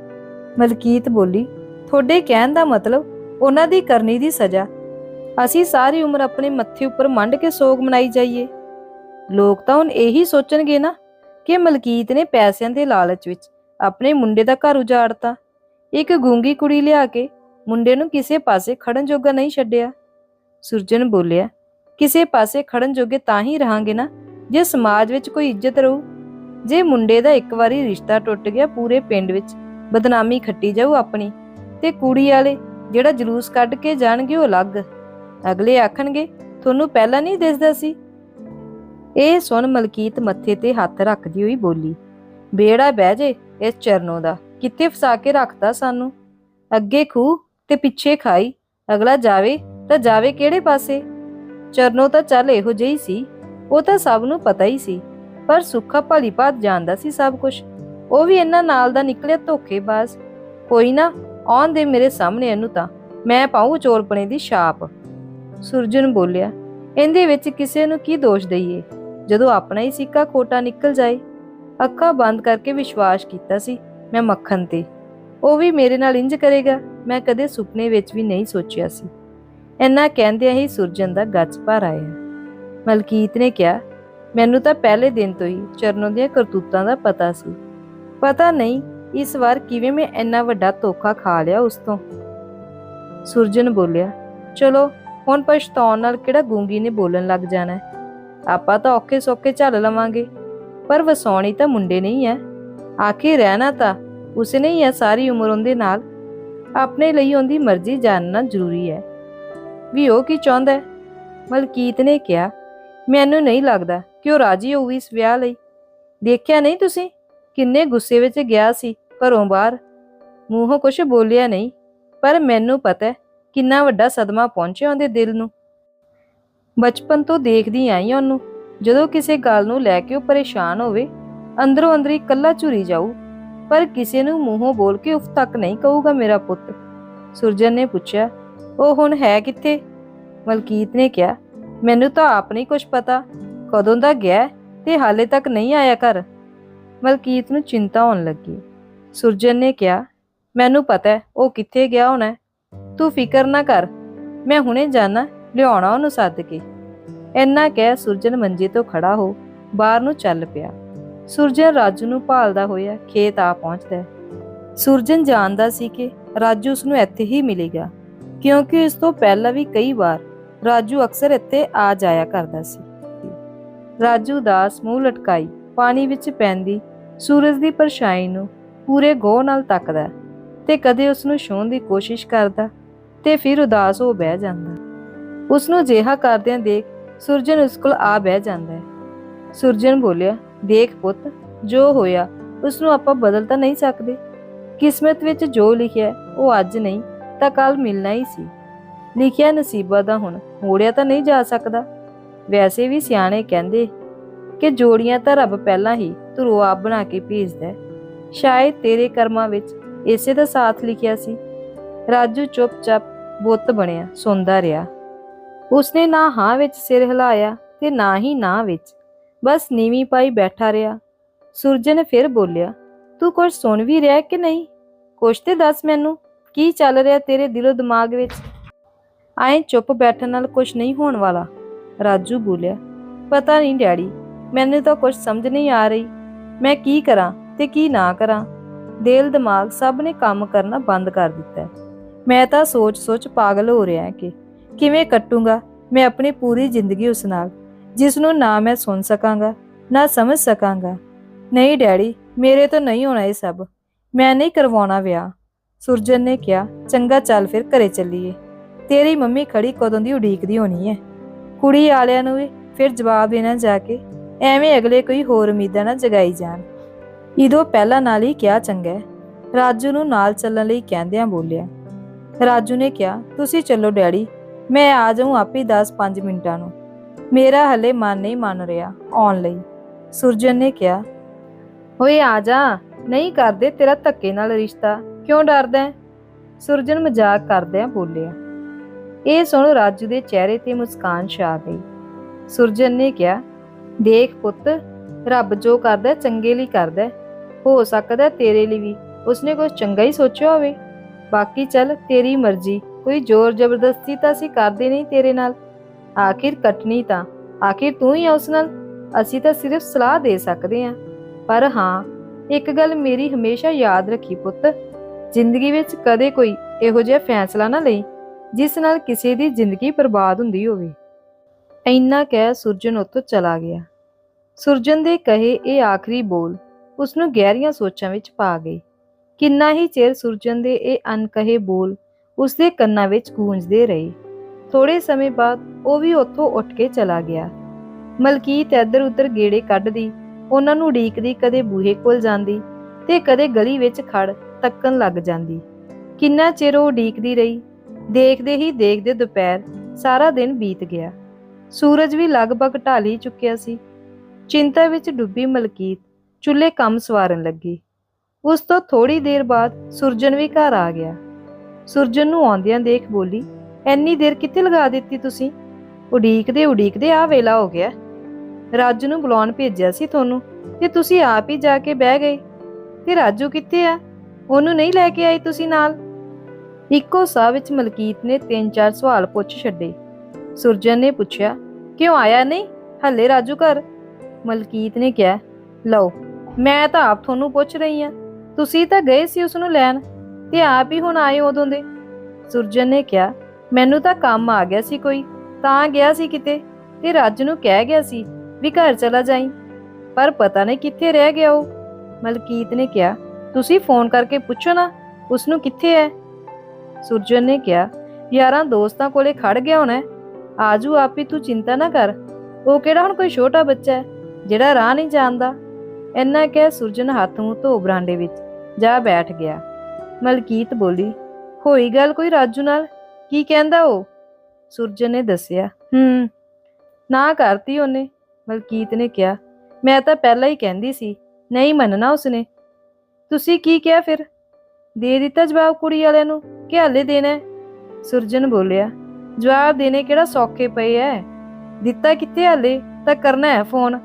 ਮਲਕੀਤ ਬੋਲੀ, ਤੁਹਾਡੇ ਕਹਿਣ ਦਾ ਮਤਲਬ ਉਹਨਾਂ ਦੀ ਕਰਨੀ ਦੀ ਸਜ਼ਾ। ਅਸੀਂ ਸਾਰੀ ਉਮਰ ਆਪਣੇ ਮੱਥੇ ਉੱਪਰ ਮੰਡ ਕੇ ਸੋਗ ਮਨਾਈ ਜਾਈਏ। ਲੋਕ ਤਾਂ ਹੁਣ ਇਹੀ ਸੋਚਣਗੇ ਨਾ ਕਿ ਮਲਕੀਤ ਨੇ ਪੈਸਿਆਂ ਦੇ ਲਾਲਚ ਵਿੱਚ ਆਪਣੇ ਮੁੰਡੇ ਦਾ ਘਰ ਉਜਾੜਤਾ। ਇੱਕ ਗੂੰਗੀ ਕੁੜੀ ਲਿਆ ਕੇ ਮੁੰਡੇ ਨੂੰ ਕਿਸੇ ਪਾਸੇ ਖੜਨ ਜੋਗਾ ਨਹੀਂ ਛੱਡਿਆ। ਸੁਰਜਨ ਬੋਲਿਆ, ਕਿਸੇ ਪਾਸੇ ਖੜਨ ਜੋਗੇ ਤਾਂ ਹੀ ਰਹਾਂਗੇ ਨਾ ਜੇ ਸਮਾਜ ਵਿੱਚ ਕੋਈ ਇੱਜ਼ਤ ਰਹੂ। ਜੇ ਮੁੰਡੇ ਦਾ ਇੱਕ ਵਾਰੀ ਰਿਸ਼ਤਾ ਟੁੱਟ ਗਿਆ ਪੂਰੇ ਪਿੰਡ ਵਿੱਚ, ਬਦਨਾਮੀ ਖੱਟੀ ਜਾਊ ਆਪਣੀ, ਤੇ ਕੁੜੀ ਵਾਲੇ ਜਿਹੜਾ ਜਲੂਸ ਕੱਢ ਕੇ ਜਾਣਗੇ ਉਹ ਅਲੱਗ। ਅਗਲੇ ਆਖਣਗੇ, ਤੁਹਾਨੂੰ ਪਹਿਲਾਂ ਨਹੀਂ ਦਿਸਦਾ ਸੀ? ਇਹ ਸੁਣ ਮਲਕੀਤ ਮੱਥੇ ਤੇ ਹੱਥ ਰੱਖਦੀ ਹੋਈ ਬੋਲੀ, ਬੇੜਾ ਬਹਿ ਜੇ ਇਸ ਚਰਨੋਂ ਦਾ, ਕਿੱਥੇ ਫਸਾ ਕੇ ਰੱਖਦਾ ਸਾਨੂੰ? ਅੱਗੇ ਖੂਹ ਤੇ ਪਿੱਛੇ ਖਾਈ, ਅਗਲਾ ਜਾਵੇ ਤਾਂ ਜਾਵੇ ਕਿਹੜੇ ਪਾਸੇ? ਚਰਨੋ ਤਾਂ ਚੱਲ ਇਹੋ ਜਿਹੀ ਸੀ, ਉਹ ਤਾਂ ਸਭ ਨੂੰ ਪਤਾ ਹੀ ਸੀ। ਪਰ ਸੁੱਖਾ ਭਲੀ ਭਾਤ ਜਾਣਦਾ ਸੀ ਸਭ ਕੁਝ ਉਹ ਵੀ ਇਹਨਾਂ ਨਾਲ ਦਾ ਨਿਕਲਿਆ ਧੋਖੇਬਾਜ਼ ਕੋਈ ਨਾ, ਆਉਣ ਦੇ ਮੇਰੇ ਸਾਹਮਣੇ ਇਹਨੂੰ ਤਾਂ। ਮੈਂ ਪਾਉ ਚੋਰਪਣੇ ਦੀ ਛਾਪ। ਸੁਰਜਨ ਬੋਲਿਆ, ਇਹਦੇ ਵਿੱਚ ਕਿਸੇ ਨੂੰ ਕੀ ਦੋਸ਼ ਦਈਏ? ਜਦੋਂ ਆਪਣਾ ਹੀ ਸਿੱਕਾ ਖੋਟਾ ਨਿਕਲ ਜਾਏ? ਅੱਖਾਂ ਬੰਦ ਕਰਕੇ ਵਿਸ਼ਵਾਸ ਕੀਤਾ ਸੀ ਮੈਂ ਮੱਖਣ ਤੇ। ਉਹ ਵੀ ਮੇਰੇ ਨਾਲ ਇੰਜ ਕਰੇਗਾ? ਮੈਂ ਕਦੇ ਸੁਪਨੇ ਵਿੱਚ ਵੀ ਨਹੀਂ ਸੋਚਿਆ ਸੀ। ਇੰਨਾ ਕਹਿੰਦਿਆਂ ਹੀ ਸੁਰਜਨ ਦਾ ਗੱਜ ਭਰ ਆਇਆ। ਮਲਕੀਤ ਨੇ ਕਿਹਾ ਮੈਨੂੰ ਤਾਂ ਪਹਿਲੇ ਦਿਨ ਤੋਂ ਹੀ ਚਰਨੋਂ ਦੀਆਂ ਕਰਤੂਤਾਂ ਦਾ ਪਤਾ ਸੀ। ਪਤਾ ਨਹੀਂ ਇਸ ਵਾਰ ਕਿਵੇਂ ਮੈਂ ਇੰਨਾ ਵੱਡਾ ਧੋਖਾ ਖਾ ਲਿਆ ਉਸ ਤੋਂ। ਸੁਰਜਨ ਬੋਲਿਆ, ਚਲੋ, ਹੁਣ ਪਛਤਾਉਣ ਨਾਲ ਕਿਹੜਾ ਗੂੰਗੀ ਨੇ ਬੋਲਣ ਲੱਗ ਜਾਣਾ ਹੈ। ਆਪਾਂ ਤਾਂ ਔਖੇ ਸੌਖੇ ਝੱਲ ਲਵਾਂਗੇ। ਪਰ ਵਸਾਉਣੀ ਤਾਂ ਮੁੰਡੇ ਨਹੀਂ ਹੈ। ਆਖੇ ਰਹਿਣਾ ਤਾਂ ਉਸਨੇ ਹੀ ਹੈ ਸਾਰੀ ਉਮਰ ਉਹਦੇ ਨਾਲ। ਆਪਣੇ ਲਈ ਉਹਦੀ ਮਰਜ਼ੀ ਜਾਣਨਾ ਜ਼ਰੂਰੀ ਹੈ। ਵੀ ਉਹ ਕੀ ਚਾਹੁੰਦਾ ਹੈ? ਮਲਕੀਤ ਨੇ ਕਿਹਾ, ਮੈਨੂੰ ਨਹੀਂ ਲੱਗਦਾ ਕਿ ਉਹ ਰਾਜੀ ਹੋਊ ਇਸ ਵਿਆਹ ਲਈ? ਦੇਖਿਆ ਨਹੀਂ ਤੁਸੀਂ? ਕਿੰਨੇ ਗੁੱਸੇ ਵਿੱਚ ਗਿਆ ਸੀ ਘਰੋਂ ਬਾਹਰ। ਮੂੰਹੋਂ ਕੁਝ ਬੋਲਿਆ ਨਹੀਂ, ਪਰ ਮੈਨੂੰ ਪਤਾ ਹੈ ਕਿੰਨਾ ਵੱਡਾ ਸਦਮਾ ਪਹੁੰਚਿਆ ਉਹਦੇ ਦਿਲ ਨੂੰ। ਬਚਪਨ ਤੋਂ ਦੇਖਦੀ ਆਈ ਉਹਨੂੰ। ਜਦੋਂ ਕਿਸੇ ਗੱਲ ਨੂੰ ਲੈ ਕੇ ਉਹ ਪਰੇਸ਼ਾਨ ਹੋਵੇ, ਅੰਦਰੋਂ ਅੰਦਰੀ ਇਕੱਲਾ ਝੁਰੀ ਜਾਊ, ਪਰ ਕਿਸੇ ਨੂੰ ਮੂੰਹੋਂ ਬੋਲ ਕੇ ਉਫ ਤੱਕ ਨਹੀਂ ਕਹੂਗਾ ਮੇਰਾ ਪੁੱਤ। ਸੁਰਜਨ ਨੇ ਪੁੱਛਿਆ, ਉਹ ਹੁਣ ਹੈ ਕਿੱਥੇ? ਮਲਕੀਤ ਨੇ ਕਿਹਾ, ਮੈਨੂੰ ਤਾਂ ਆਪ ਨਹੀਂ ਕੁਝ ਪਤਾ। ਕਦੋਂ ਦਾ ਗਿਆ ਤੇ ਹਾਲੇ ਤੱਕ ਨਹੀਂ ਆਇਆ ਘਰ? ਮਲਕੀਤ ਨੂੰ ਚਿੰਤਾ ਹੋਣ ਲੱਗੀ। ਸੁਰਜਨ ਨੇ ਕਿਹਾ, ਮੈਨੂੰ ਪਤਾ ਹੈ ਉਹ ਕਿੱਥੇ ਗਿਆ ਹੋਣਾ ਤੂੰ ਫਿਕਰ ਨਾ ਕਰ। ਮੈਂ ਹੁਣੇ ਜਾਣਾ, ਲਿਆਉਣਾ ਉਹਨੂੰ ਸੱਦ ਕੇ। ਇੰਨਾ ਕਹਿ ਸੁਰਜਨ ਮੰਜੇ ਤੋਂ ਖੜਾ ਹੋ ਬਾਹਰ ਨੂੰ ਚੱਲ ਪਿਆ। ਸੁਰਜਨ ਰਾਜੂ ਨੂੰ ਭਾਲਦਾ ਹੋਇਆ ਖੇਤ ਆ ਪਹੁੰਚਦਾ ਹੈ। ਸੁਰਜਨ ਜਾਣਦਾ ਸੀ ਕਿ ਰਾਜੂ ਉਸ ਨੂੰ ਇੱਥੇ ਹੀ ਮਿਲੇਗਾ, ਕਿਉਂਕਿ ਇਸ ਤੋਂ ਪਹਿਲਾਂ ਵੀ ਕਈ ਵਾਰ ਰਾਜੂ ਅਕਸਰ ਇੱਥੇ ਆ ਜਾਇਆ ਕਰਦਾ ਸੀ। ਰਾਜੂ ਦਾਸ ਮੂੰਹ ਲਟਕਾਈ ਪਾਣੀ ਵਿੱਚ ਪੈਂਦੀ ਸੂਰਜ ਦੀ ਪਰਛਾਈ ਨੂੰ ਪੂਰੇ ਗੋਹ ਨਾਲ ਤੱਕਦਾ ਤੇ ਕਦੇ ਉਸ ਨੂੰ ਛੂਹਣ ਦੀ ਕੋਸ਼ਿਸ਼ ਕਰਦਾ ਤੇ ਫਿਰ ਉਦਾਸ ਹੋ ਬਹਿ ਜਾਂਦਾ ਉਸ ਨੂੰ ਜਿਹਾ ਕਰਦਿਆਂ ਦੇਖ ਸੁਰਜਨ ਉਸ ਕੋਲ ਆ ਬਹਿ ਜਾਂਦਾ ਹੈ। ਸੁਰਜਨ ਬੋਲਿਆ, ਦੇਖ ਪੁੱਤ, ਜੋ ਹੋਇਆ ਉਸ ਨੂੰ ਆਪਾਂ ਬਦਲ ਤਾਂ ਨਹੀਂ ਸਕਦੇ। ਕਿਸਮਤ ਵਿੱਚ ਜੋ ਲਿਖਿਆ ਉਹ ਅੱਜ ਨਹੀਂ, ਤਾਂ ਕੱਲ ਮਿਲਣਾ ਹੀ ਸੀ। ਲਿਖਿਆ ਨਸੀਬਾਂ ਦਾ ਹੁਣ ਮੋੜਿਆ ਤਾਂ ਨਹੀਂ ਜਾ ਸਕਦਾ। ਵੈਸੇ ਵੀ ਸਿਆਣੇ ਕਹਿੰਦੇ ਕਿ ਜੋੜੀਆਂ ਤਾਂ ਰੱਬ ਪਹਿਲਾਂ ਹੀ ਧਰੋ ਆਪ ਬਣਾ ਕੇ ਭੇਜਦਾ ਸ਼ਾਇਦ ਤੇਰੇ ਕਰਮਾਂ ਵਿੱਚ ਇਸੇ ਦਾ ਸਾਥ ਲਿਖਿਆ ਸੀ। ਰਾਜੂ ਚੁੱਪਚਾਪ ਬੁੱਤ ਬਣਿਆ ਸੁਣਦਾ ਰਿਹਾ। ਉਸਨੇ ਨਾ ਹਾਂ ਵਿੱਚ ਸਿਰ ਹਿਲਾਇਆ ਤੇ ਨਾ ਹੀ ਨਾ ਵਿੱਚ ਬਸ ਨੀਵੀਂ ਪਾਈ ਬੈਠਾ ਰਿਹਾ। ਸੁਰਜਨ ਫਿਰ ਬੋਲਿਆ, ਤੂੰ ਕੁਝ ਸੁਣ ਵੀ ਰਿਹਾ ਕਿ ਨਹੀਂ? ਕੁਛ ਤੇ ਦੱਸ ਮੈਨੂੰ, ਕੀ ਚੱਲ ਰਿਹਾ ਤੇਰੇ ਦਿਲੋਂ ਦਿਮਾਗ ਵਿੱਚ? ਐਂ ਚੁੱਪ ਬੈਠਣ ਨਾਲ ਕੁਝ ਨਹੀਂ ਹੋਣ ਵਾਲਾ। ਰਾਜੂ ਬੋਲਿਆ, ਪਤਾ ਨਹੀਂ ਡੈਡੀ, ਮੈਨੂੰ ਤਾਂ ਕੁਝ ਸਮਝ ਨਹੀਂ ਆ ਰਹੀ। ਮੈਂ ਕੀ ਕਰਾਂ ਤੇ ਕੀ ਨਾ ਕਰਾਂ? ਦਿਲ ਦਿਮਾਗ ਸਭ ਨੇ ਕੰਮ ਕਰਨਾ ਬੰਦ ਕਰ ਦਿੱਤਾ। ਮੈਂ ਤਾਂ ਸੋਚ-ਸੋਚ ਪਾਗਲ ਹੋ ਰਿਹਾ ਕਿ ਕਿਵੇਂ ਕੱਟੂੰਗਾ ਮੈਂ ਆਪਣੀ ਪੂਰੀ ਜ਼ਿੰਦਗੀ ਉਸ ਨਾਲ ਜਿਸ ਨੂੰ ਨਾ ਮੈਂ ਸੁਣ ਸਕਾਂਗਾ, ਨਾ ਸਮਝ ਸਕਾਂਗਾ। ਨਹੀਂ ਡੈਡੀ, ਮੇਰੇ ਤੋਂ ਨਹੀਂ ਹੋਣਾ ਇਹ ਸਭ। ਮੈਂ ਨਹੀਂ ਕਰਵਾਉਣਾ ਵਿਆਹ। ਸੁਰਜਨ ਨੇ ਕਿਹਾ, ਚੰਗਾ ਚੱਲ ਫਿਰ ਘਰੇ ਚੱਲੀਏ। ਤੇਰੀ ਮੰਮੀ ਖੜੀ ਕਦੋਂ ਦੀ ਉਡੀਕਦੀ ਹੋਣੀ ਹੈ ਕੁੜੀ ਵਾਲਿਆਂ ਨੂੰ ਵੀ ਫਿਰ ਜਵਾਬ ਦੇਣਾ ਜਾ ਕੇ ਐਵੇਂ ਅਗਲੇ ਕੋਈ ਹੋਰ ਉਮੀਦਾਂ ਨਾ ਜਗਾਈ ਜਾਣ। ਇਦੋਂ ਪਹਿਲਾਂ ਨਾਲ ਹੀ ਕਿਹਾ, ਚੰਗਾ ਹੈ। ਰਾਜੂ ਨੂੰ ਨਾਲ ਚੱਲਣ ਲਈ ਕਹਿੰਦਿਆਂ ਬੋਲਿਆ। ਰਾਜੂ ਨੇ ਕਿਹਾ, ਤੁਸੀਂ ਚੱਲੋ ਡੈਡੀ, ਮੈਂ ਆ ਜਾਊਂ ਆਪੇ 10-5 ਮਿੰਟਾਂ ਨੂੰ। ਮੇਰਾ ਹਲੇ ਮਨ ਨਹੀਂ ਮੰਨ ਰਿਹਾ ਆਉਣ ਲਈ। ਸੁਰਜਨ ਨੇ ਕਿਹਾ, ਓਏ ਆ ਜਾ, ਨਹੀਂ ਕਰਦੇ ਤੇਰਾ ਧੱਕੇ ਨਾਲ ਰਿਸ਼ਤਾ, ਕਿਉਂ ਡਰਦਾ ਸੁਰਜਨ ਮਜ਼ਾਕ ਕਰਦਿਆਂ ਬੋਲਿਆ ਇਹ ਸੁਣ ਰਾਜੂ ਦੇ ਚਿਹਰੇ ਤੇ ਮੁਸਕਾਨ ਛਾ ਗਈ। ਸੁਰਜਨ ਨੇ ਕਿਹਾ, ਦੇਖ ਪੁੱਤ, ਰੱਬ ਜੋ ਕਰਦਾ ਚੰਗੇ ਲਈ ਕਰਦਾ ਹੋ। ਸਕਦਾ ਤੇਰੇ ਲਈ ਵੀ, ਉਸਨੇ ਕੁਝ ਚੰਗਾ ਹੀ ਸੋਚਿਆ ਹੋਵੇ। ਬਾਕੀ ਚੱਲ, ਤੇਰੀ ਮਰਜ਼ੀ, ਕੋਈ ਜ਼ੋਰ ਜ਼ਬਰਦਸਤੀ ਤਾਂ ਅਸੀਂ ਕਰਦੇ ਨਹੀਂ ਤੇਰੇ ਨਾਲ। ਆਖਿਰ ਕੱਟਣੀ ਤਾਂ, ਆਖਿਰ ਤੂੰ ਹੀ ਆ ਉਸ ਨਾਲ। ਅਸੀਂ ਤਾਂ ਸਿਰਫ ਸਲਾਹ ਦੇ ਸਕਦੇ ਹਾਂ। ਪਰ ਹਾਂ, ਇੱਕ ਗੱਲ ਮੇਰੀ ਹਮੇਸ਼ਾ ਯਾਦ ਰੱਖੀ ਪੁੱਤ। ਜ਼ਿੰਦਗੀ ਵਿੱਚ ਕਦੇ ਕੋਈ ਇਹੋ ਜਿਹਾ ਫੈਸਲਾ ਨਾ ਲਈ। ਜਿਸ ਨਾਲ ਕਿਸੇ ਦੀ ਜ਼ਿੰਦਗੀ ਬਰਬਾਦ ਹੁੰਦੀ ਹੋਵੇ। ਇੰਨਾ ਕਹਿ ਸੁਰਜਨ ਉੱਥੋਂ ਚਲਾ ਗਿਆ। ਸੁਰਜਨ ਦੇ ਕਹੇ ਇਹ ਆਖਰੀ ਬੋਲ ਉਸ ਨੂੰ ਗਹਿਰੀਆਂ ਸੋਚਾਂ ਵਿੱਚ ਪਾ ਗਈ। ਕਿੰਨਾ ਹੀ ਚਿਰ ਸੁਰਜਨ ਦੇ ਇਹ ਅਨਕਹੇ ਬੋਲ ਉਸ ਦੇ ਕੰਨਾਂ ਵਿੱਚ ਗੂੰਜਦੇ ਰਹੇ। ਥੋੜੇ ਸਮੇਂ ਬਾਅਦ ਉਹ ਵੀ ਉੱਥੋਂ ਉੱਠ ਕੇ ਚਲਾ ਗਿਆ। ਮਲਕੀਤ ਇੱਧਰ ਉੱਧਰ ਗੇੜੇ ਕੱਢਦੀ, ਉਹਨਾਂ ਨੂੰ ਉਡੀਕਦੀ, ਕਦੇ ਬੂਹੇ ਕੋਲ ਜਾਂਦੀ ਤੇ ਕਦੇ ਗਲੀ ਵਿੱਚ ਖੜ ਤੱਕਣ ਲੱਗ ਜਾਂਦੀ। ਕਿੰਨਾ ਚਿਰ ਉਹ ਉਡੀਕਦੀ ਰਹੀ ਦੇਖਦੇ ਹੀ ਦੇਖਦੇ ਦੁਪਹਿਰ ਸਾਰਾ ਦਿਨ ਬੀਤ ਗਿਆ। ਸੂਰਜ ਵੀ ਲਗਭਗ ਢਲ ਹੀ ਚੁੱਕਿਆ ਸੀ। ਚਿੰਤਾ ਵਿੱਚ ਡੁੱਬੀ ਮਲਕੀਤ ਚੁੱਲ੍ਹੇ ਕੰਮ ਸਵਾਰਨ ਲੱਗੀ। ਉਸ ਤੋਂ ਥੋੜੀ ਦੇਰ ਬਾਅਦ ਸੁਰਜਨ ਵੀ ਘਰ ਆ ਗਿਆ। ਸੁਰਜਨ ਨੂੰ ਆਉਂਦਿਆਂ ਦੇਖ ਬੋਲੀ ਐਨੀ ਦੇਰ ਕਿੱਥੇ ਲਗਾ ਦਿੱਤੀ ਤੁਸੀਂ? ਉਡੀਕਦੇ ਉਡੀਕਦੇ ਆ ਵੇਲਾ ਹੋ ਗਿਆ। ਰਾਜੂ ਨੂੰ ਬੁਲਾਉਣ ਭੇਜਿਆ ਸੀ ਤੁਹਾਨੂੰ ਤੇ ਤੁਸੀਂ ਆਪ ਹੀ ਜਾ ਕੇ ਬਹਿ ਗਏ। ਤੇ ਰਾਜੂ ਕਿੱਥੇ ਆ? ਉਹਨੂੰ ਨਹੀਂ ਲੈ ਕੇ ਆਈ ਤੁਸੀਂ ਨਾਲ? ਇੱਕੋ ਸਾਹ ਵਿੱਚ ਮਲਕੀਤ ਨੇ ਤਿੰਨ ਚਾਰ ਸਵਾਲ ਪੁੱਛ ਛੱਡੇ। ਸੁਰਜਨ ਨੇ ਪੁੱਛਿਆ, ਕਿਉਂ ਆਇਆ ਨਹੀਂ? ਹੱਲੇ ਰਾਜੂ ਘਰ? ਮਲਕੀਤ ਨੇ ਕਿਹਾ, ਲਓ, ਮੈਂ ਤਾਂ ਆਪ ਤੁਹਾਨੂੰ ਪੁੱਛ ਰਹੀ ਆ ਤੁਸੀਂ ਤਾਂ ਗਏ ਸੀ ਉਸ ਨੂੰ ਲੈਣ ਤੇ ਆਪ ਹੀ ਹੁਣ ਆਏ ਉਦੋਂ ਦੇ। ਸੁਰਜਨ ਨੇ ਕਿਹਾ, ਮੈਨੂੰ ਤਾਂ ਕੰਮ ਆ ਗਿਆ ਸੀ ਕੋਈ, ਤਾਂ ਗਿਆ ਸੀ ਕਿਤੇ ਤੇ ਰਾਜੂ ਨੂੰ ਕਹਿ ਗਿਆ ਸੀ ਵੀ ਘਰ ਚਲਾ ਜਾਈ, ਪਰ ਪਤਾ ਨਹੀਂ ਕਿੱਥੇ ਰਹਿ ਗਿਆ ਉਹ। ਮਲਕੀਤ ਨੇ ਕਿਹਾ, ਤੁਸੀਂ ਫੋਨ ਕਰਕੇ ਪੁੱਛੋ ਨਾ ਉਸ ਨੂੰ ਕਿੱਥੇ ਹੈ? ਸੁਰਜਨ ਨੇ ਕਿਹਾ, ਯਾਰਾਂ ਦੋਸਤਾਂ ਕੋਲੇ ਖੜ ਗਿਆ ਹੋਣਾ ਆਜੂ ਆਪ ਹੀ ਤੂੰ ਚਿੰਤਾ ਨਾ ਕਰ। ਉਹ ਕਿਹੜਾ ਹੁਣ ਕੋਈ ਛੋਟਾ ਬੱਚਾ ਹੈ, ਜਿਹੜਾ ਰਾਹ ਨਹੀਂ ਜਾਣਦਾ? ਇੰਨਾ ਕਹਿ ਸੁਰਜਨ ਹੱਥ ਮੂੰਹ ਧੋ ਬਰਾਂਡੇ ਵਿੱਚ, ਜਾ ਬੈਠ ਗਿਆ। ਮਲਕੀਤ ਬੋਲੀ, ਹੋਈ ਗੱਲ ਕੋਈ ਰਾਜੂ ਨਾਲ? ਕੀ ਕਹਿੰਦਾ ਉਹ? ਸੁਰਜਨ ਨੇ ਦੱਸਿਆ, ਹੂੰ, ਨਾ ਕਰਤੀ ਉਹਨੇ। ਮਲਕੀਤ ਨੇ ਕਿਹਾ, ਮੈਂ ਤਾਂ ਪਹਿਲਾਂ ਹੀ ਕਹਿੰਦੀ ਸੀ, ਨਹੀਂ ਮੰਨਣਾ ਉਸਨੇ। ਤੁਸੀਂ ਕੀ ਕਿਹਾ ਫਿਰ? ਦੇ ਦਿੱਤਾ ਜਵਾਬ ਕੁੜੀ ਵਾਲਿਆਂ ਨੂੰ, ਕਿ ਹਾਲੇ ਦੇਣਾ ਸੁਰਜਨ ਬੋਲਿਆ, ਜਵਾਬ ਦੇਣੇ ਕਿਹੜਾ ਸੌਖੇ ਪਏ ਐ? ਦਿੱਤਾ ਕਿੱਥੇ ਹਾਲੇ? ਤਾਂ ਕਰਨਾ ਹੈ ਫੋਨ।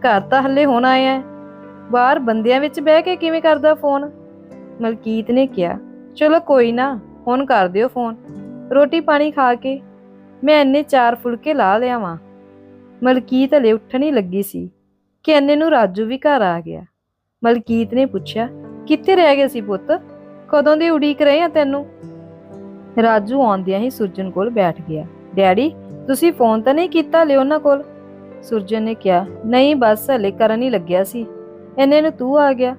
ਘਰ ਤਾਂ ਹੱਲੇ ਹੁਣ ਆਇਆ ਬਾਹਰ ਬੰਦਿਆਂ ਵਿੱਚ ਬਹਿ ਕੇ ਕਿਵੇਂ ਕਰਦਾ ਫੋਨ? ਮਲਕੀਤ ਨੇ ਕਿਹਾ, ਚਲੋ ਕੋਈ ਨਾ, ਹੁਣ ਕਰ ਦਿਓ ਫੋਨ। ਰੋਟੀ ਪਾਣੀ ਖਾ ਕੇ ਮੈਂ ਇੰਨੇ ਚਾਰ ਫੁਲਕੇ ਲਾ ਲਿਆ ਵਾਂ ਮਲਕੀਤ ਹਲੇ ਉੱਠਣ ਹੀ ਲੱਗੀ ਸੀ, ਕਿ ਇੰਨੇ ਨੂੰ ਰਾਜੂ ਵੀ ਘਰ ਆ ਗਿਆ। ਮਲਕੀਤ ਨੇ ਪੁੱਛਿਆ, ਕਿੱਥੇ ਰਹਿ ਗਿਆ ਸੀ ਪੁੱਤ? ਕਦੋਂ ਦੀ ਉਡੀਕ ਰਹੇ ਆ ਤੈਨੂੰ? ਰਾਜੂ ਆਉਂਦਿਆਂ ਹੀ ਸੁਰਜਨ ਕੋਲ ਬੈਠ ਗਿਆ। ਡੈਡੀ, ਤੁਸੀਂ ਫੋਨ ਤਾਂ ਨਹੀਂ ਕੀਤਾ ਲਿਓ ਉਹਨਾਂ ਕੋਲ? ਸੁਰਜਨ ਨੇ ਕਿਹਾ, ਨਹੀਂ, ਬਸ ਹਲੇ ਕਰਨ ਹੀ ਲੱਗਿਆ ਸੀ। ਇੰਨੇ ਨੂੰ ਤੂੰ ਆ ਗਿਆ?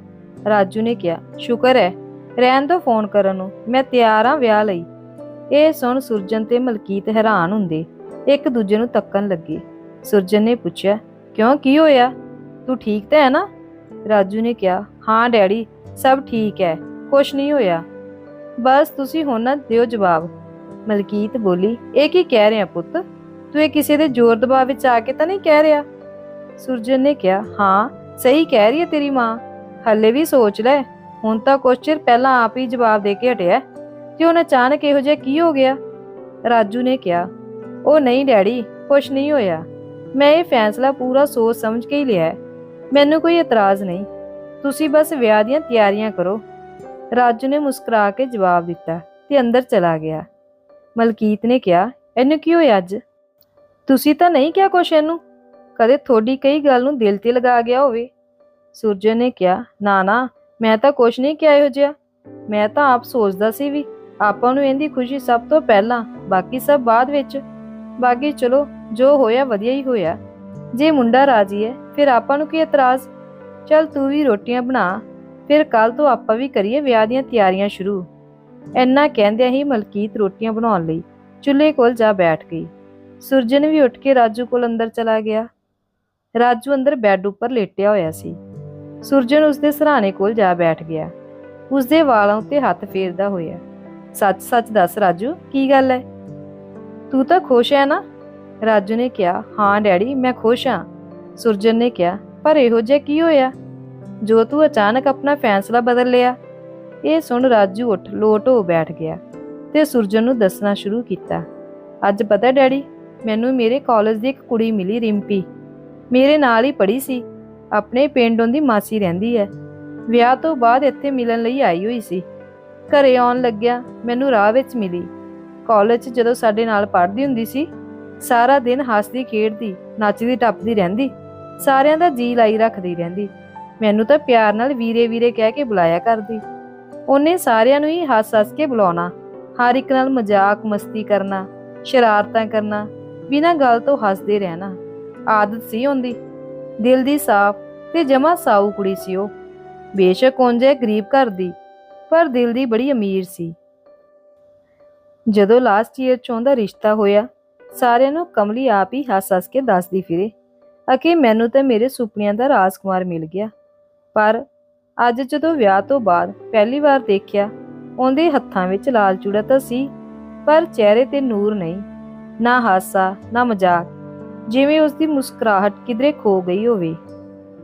ਰਾਜੂ ਨੇ ਕਿਹਾ, ਸ਼ੁਕਰ ਹੈ ਰਹਿਣ ਦੋ ਫੋਨ ਕਰਨ ਨੂੰ, ਮੈਂ ਤਿਆਰ ਹਾਂ ਵਿਆਹ ਲਈ। ਇਹ ਸੁਣ ਸੁਰਜਨ ਤੇ ਮਲਕੀਤ ਹੈਰਾਨ ਹੁੰਦੇ, ਇੱਕ ਦੂਜੇ ਨੂੰ ਤੱਕਣ ਲੱਗੇ। ਸੁਰਜਨ ਨੇ ਪੁੱਛਿਆ, ਕਿਉਂ, ਕੀ ਹੋਇਆ? ਤੂੰ ਠੀਕ ਤਾਂ ਹੈ ਨਾ? ਰਾਜੂ ਨੇ ਕਿਹਾ, ਹਾਂ, ਡੈਡੀ, ਸਭ ਠੀਕ ਹੈ ਕੁਛ ਨਹੀਂ ਹੋਇਆ। ਬਸ ਤੁਸੀਂ ਹੁਣ ਨਾ ਦਿਓ ਜਵਾਬ। ਮਲਕੀਤ ਬੋਲੀ, ਇਹ ਕੀ ਕਹਿ ਰਿਹਾ ਪੁੱਤ? ਤੂੰ ਇਹ ਕਿਸੇ ਦੇ ਜ਼ੋਰ ਦਬਾਅ ਵਿੱਚ ਆ ਕੇ ਤਾਂ ਨਹੀਂ ਕਹਿ ਰਿਹਾ? ਸੁਰਜਨ ਨੇ ਕਿਹਾ, ਹਾਂ, ਸਹੀ ਕਹਿ ਰਹੀ ਹੈ ਤੇਰੀ ਮਾਂ। ਹੱਲੇ ਵੀ ਸੋਚ ਲੈ, ਹੁਣ ਤਾਂ ਕੁਛ ਚਿਰ ਪਹਿਲਾਂ ਆਪ ਹੀ ਜਵਾਬ ਦੇ ਕੇ ਹਟਿਆ, ਤੇ ਹੁਣ ਅਚਾਨਕ ਇਹੋ ਜਿਹਾ ਕੀ ਹੋ ਗਿਆ? ਰਾਜੂ ਨੇ ਕਿਹਾ, ਉਹ ਨਹੀਂ ਡੈਡੀ, ਕੁਛ ਨਹੀਂ ਹੋਇਆ। ਮੈਂ ਇਹ ਫੈਸਲਾ ਪੂਰਾ ਸੋਚ ਸਮਝ ਕੇ ਹੀ ਲਿਆ ਮੈਨੂੰ ਕੋਈ ਇਤਰਾਜ਼ ਨਹੀਂ। ਤੁਸੀਂ ਬਸ ਵਿਆਹ ਦੀਆਂ ਤਿਆਰੀਆਂ ਕਰੋ। ਰਾਜੂ ਨੇ ਮੁਸਕਰਾ ਕੇ ਜਵਾਬ ਦਿੱਤਾ ਤੇ ਅੰਦਰ ਚਲਾ ਗਿਆ। ਮਲਕੀਤ ਨੇ ਕਿਹਾ, ਇਹਨੂੰ ਕੀ ਹੋਇਆ ਅੱਜ? ਤੁਸੀਂ ਤਾਂ ਨਹੀਂ ਕਿਹਾ ਕੁਛ ਇਹਨੂੰ? ਕਦੇ ਤੁਹਾਡੀ ਕਈ ਗੱਲ ਨੂੰ ਦਿਲ ਤੇ ਲਗਾ ਗਿਆ ਹੋਵੇ? ਸੁਰਜਨ ਨੇ ਕਿਹਾ, ਨਾ ਨਾ, ਮੈਂ ਤਾਂ ਕੁਛ ਨਹੀਂ ਕਿਹਾ ਇਹੋ ਜਿਹਾ। ਮੈਂ ਤਾਂ ਆਪ ਸੋਚਦਾ ਸੀ ਵੀ ਆਪਾਂ ਨੂੰ ਇਹਦੀ ਖੁਸ਼ੀ ਸਭ ਤੋਂ ਪਹਿਲਾਂ, ਬਾਕੀ ਸਭ ਬਾਅਦ ਵਿੱਚ। ਬਾਕੀ ਚਲੋ, ਜੋ ਹੋਇਆ ਵਧੀਆ ਹੀ ਹੋਇਆ। ਜੇ ਮੁੰਡਾ ਰਾਜੀ ਹੈ, ਫਿਰ ਆਪਾਂ ਨੂੰ ਕੀ ਇਤਰਾਜ਼? ਚਲ ਤੂੰ ਵੀ ਰੋਟੀਆਂ ਬਣਾ ਫਿਰ ਕੱਲ ਤੋਂ ਆਪਾਂ ਵੀ ਕਰੀਏ ਵਿਆਹ ਦੀਆਂ ਤਿਆਰੀਆਂ ਸ਼ੁਰੂ। ਇੰਨਾ ਕਹਿੰਦਿਆਂ ਹੀ ਮਲਕੀਤ ਰੋਟੀਆਂ ਬਣਾਉਣ ਲਈ ਚੁੱਲ੍ਹੇ ਕੋਲ ਜਾ ਬੈਠ ਗਈ। ਸੁਰਜਨ ਵੀ ਉੱਠ ਕੇ ਰਾਜੂ ਕੋਲ ਅੰਦਰ ਚਲਾ ਗਿਆ। ਰਾਜੂ ਅੰਦਰ ਬੈੱਡ ਉੱਪਰ ਲੇਟਿਆ ਹੋਇਆ ਸੀ। ਸੁਰਜਨ ਉਸਦੇ ਸਰਾਣੇ ਕੋਲ ਜਾ ਬੈਠ ਗਿਆ। ਉਸਦੇ ਵਾਲਾਂ ਉੱਤੇ ਹੱਥ ਫੇਰਦਾ ਹੋਇਆ। ਸੱਚ ਸੱਚ ਦੱਸ ਰਾਜੂ, ਕੀ ਗੱਲ ਹੈ ਤੂੰ ਤਾਂ ਖੁਸ਼ ਹੈ ਨਾ? ਰਾਜੂ ਨੇ ਕਿਹਾ, ਹਾਂ ਡੈਡੀ, ਮੈਂ ਖੁਸ਼ ਹਾਂ। ਸੁਰਜਨ ਨੇ ਕਿਹਾ, ਪਰ ਇਹੋ ਜਿਹਾ ਕੀ ਹੋਇਆ? ਜੋ ਤੂੰ ਅਚਾਨਕ ਆਪਣਾ ਫੈਸਲਾ ਬਦਲ ਲਿਆ, ਇਹ ਸੁਣ ਰਾਜੂ ਉੱਠ ਲੋਟ ਹੋ ਬੈਠ ਗਿਆ ਤੇ ਸੁਰਜਨ ਨੂੰ ਦੱਸਣਾ ਸ਼ੁਰੂ ਕੀਤਾ, ਅੱਜ ਪਤਾ ਡੈਡੀ, ਮੈਨੂੰ ਮੇਰੇ ਕਾਲਜ ਦੀ ਇੱਕ ਕੁੜੀ ਮਿਲੀ ਰਿੰਪੀ। ਮੇਰੇ ਨਾਲ ਹੀ ਪੜ੍ਹੀ ਸੀ, ਆਪਣੇ ਪਿੰਡ ਉਹਦੀ ਮਾਸੀ ਰਹਿੰਦੀ ਹੈ। ਵਿਆਹ ਤੋਂ ਬਾਅਦ ਇੱਥੇ ਮਿਲਣ ਲਈ ਆਈ ਹੋਈ ਸੀ। ਘਰੇ ਆਉਣ ਲੱਗਿਆ ਮੈਨੂੰ ਰਾਹ ਵਿੱਚ ਮਿਲੀ। ਕਾਲਜ 'ਚ ਜਦੋਂ ਸਾਡੇ ਨਾਲ ਪੜ੍ਹਦੀ ਹੁੰਦੀ ਸੀ, ਸਾਰਾ ਦਿਨ ਹੱਸਦੀ ਖੇਡਦੀ, ਨੱਚਦੀ ਟੱਪਦੀ ਰਹਿੰਦੀ, ਸਾਰਿਆਂ ਦਾ ਜੀ ਲਾਈ ਰੱਖਦੀ ਰਹਿੰਦੀ। ਮੈਨੂੰ ਤਾਂ ਪਿਆਰ ਨਾਲ ਵੀਰੇ ਵੀਰੇ ਕਹਿ ਕੇ ਬੁਲਾਇਆ ਕਰਦੀ। ਉਹਨੇ ਸਾਰਿਆਂ ਨੂੰ ਹੀ ਹੱਸ-ਹੱਸ ਕੇ ਬੁਲਾਉਣਾ, ਹਰ ਇੱਕ ਨਾਲ ਮਜ਼ਾਕ ਮਸਤੀ ਕਰਨਾ, ਸ਼ਰਾਰਤਾਂ ਕਰਨਾ, ਬਿਨਾਂ ਗੱਲ ਤੋਂ ਹੱਸਦੇ ਰਹਿਣਾ। ਆਦਤ ਸੀ ਹੁੰਦੀ ਦਿਲ ਦੀ ਸਾਫ਼ ਤੇ ਜਮਾ ਸਾਊ ਕੁੜੀ ਸੀ ਉਹ। ਬੇਸ਼ੱਕ ਉਂਝੇ ਗਰੀਬ ਘਰ ਦੀ, ਪਰ ਦਿਲ ਦੀ ਬੜੀ ਅਮੀਰ ਸੀ। ਜਦੋਂ ਲਾਸਟ ਈਅਰ ਚੋਂ ਦਾ ਰਿਸ਼ਤਾ ਹੋਇਆ, ਸਾਰਿਆਂ ਨੂੰ ਕਮਲੀ ਆਪ ਹੀ ਹੱਸ-ਹੱਸ ਕੇ ਦੱਸਦੀ ਫਿਰੇ ਅਕੇ ਮੈਨੂੰ ਤਾਂ ਮੇਰੇ ਸੁਪਨਿਆਂ ਦਾ ਰਾਜਕੁਮਾਰ ਮਿਲ ਗਿਆ। ਪਰ ਅੱਜ ਜਦੋਂ ਵਿਆਹ ਤੋਂ ਬਾਅਦ ਪਹਿਲੀ ਵਾਰ ਦੇਖਿਆ, ਉਹਦੇ ਹੱਥਾਂ ਵਿੱਚ ਲਾਲ ਚੂੜਾ ਤਾਂ ਸੀ, ਪਰ ਚਿਹਰੇ ਤੇ ਨੂਰ ਨਹੀਂ, ਨਾ ਹਾਸਾ, ਨਾ ਮਜ਼ਾਕ। ਜਿਵੇਂ ਉਸ ਦੀ ਮੁਸਕਰਾਹਟ ਕਿਧਰੇ ਖੋ ਗਈ ਹੋਵੇ।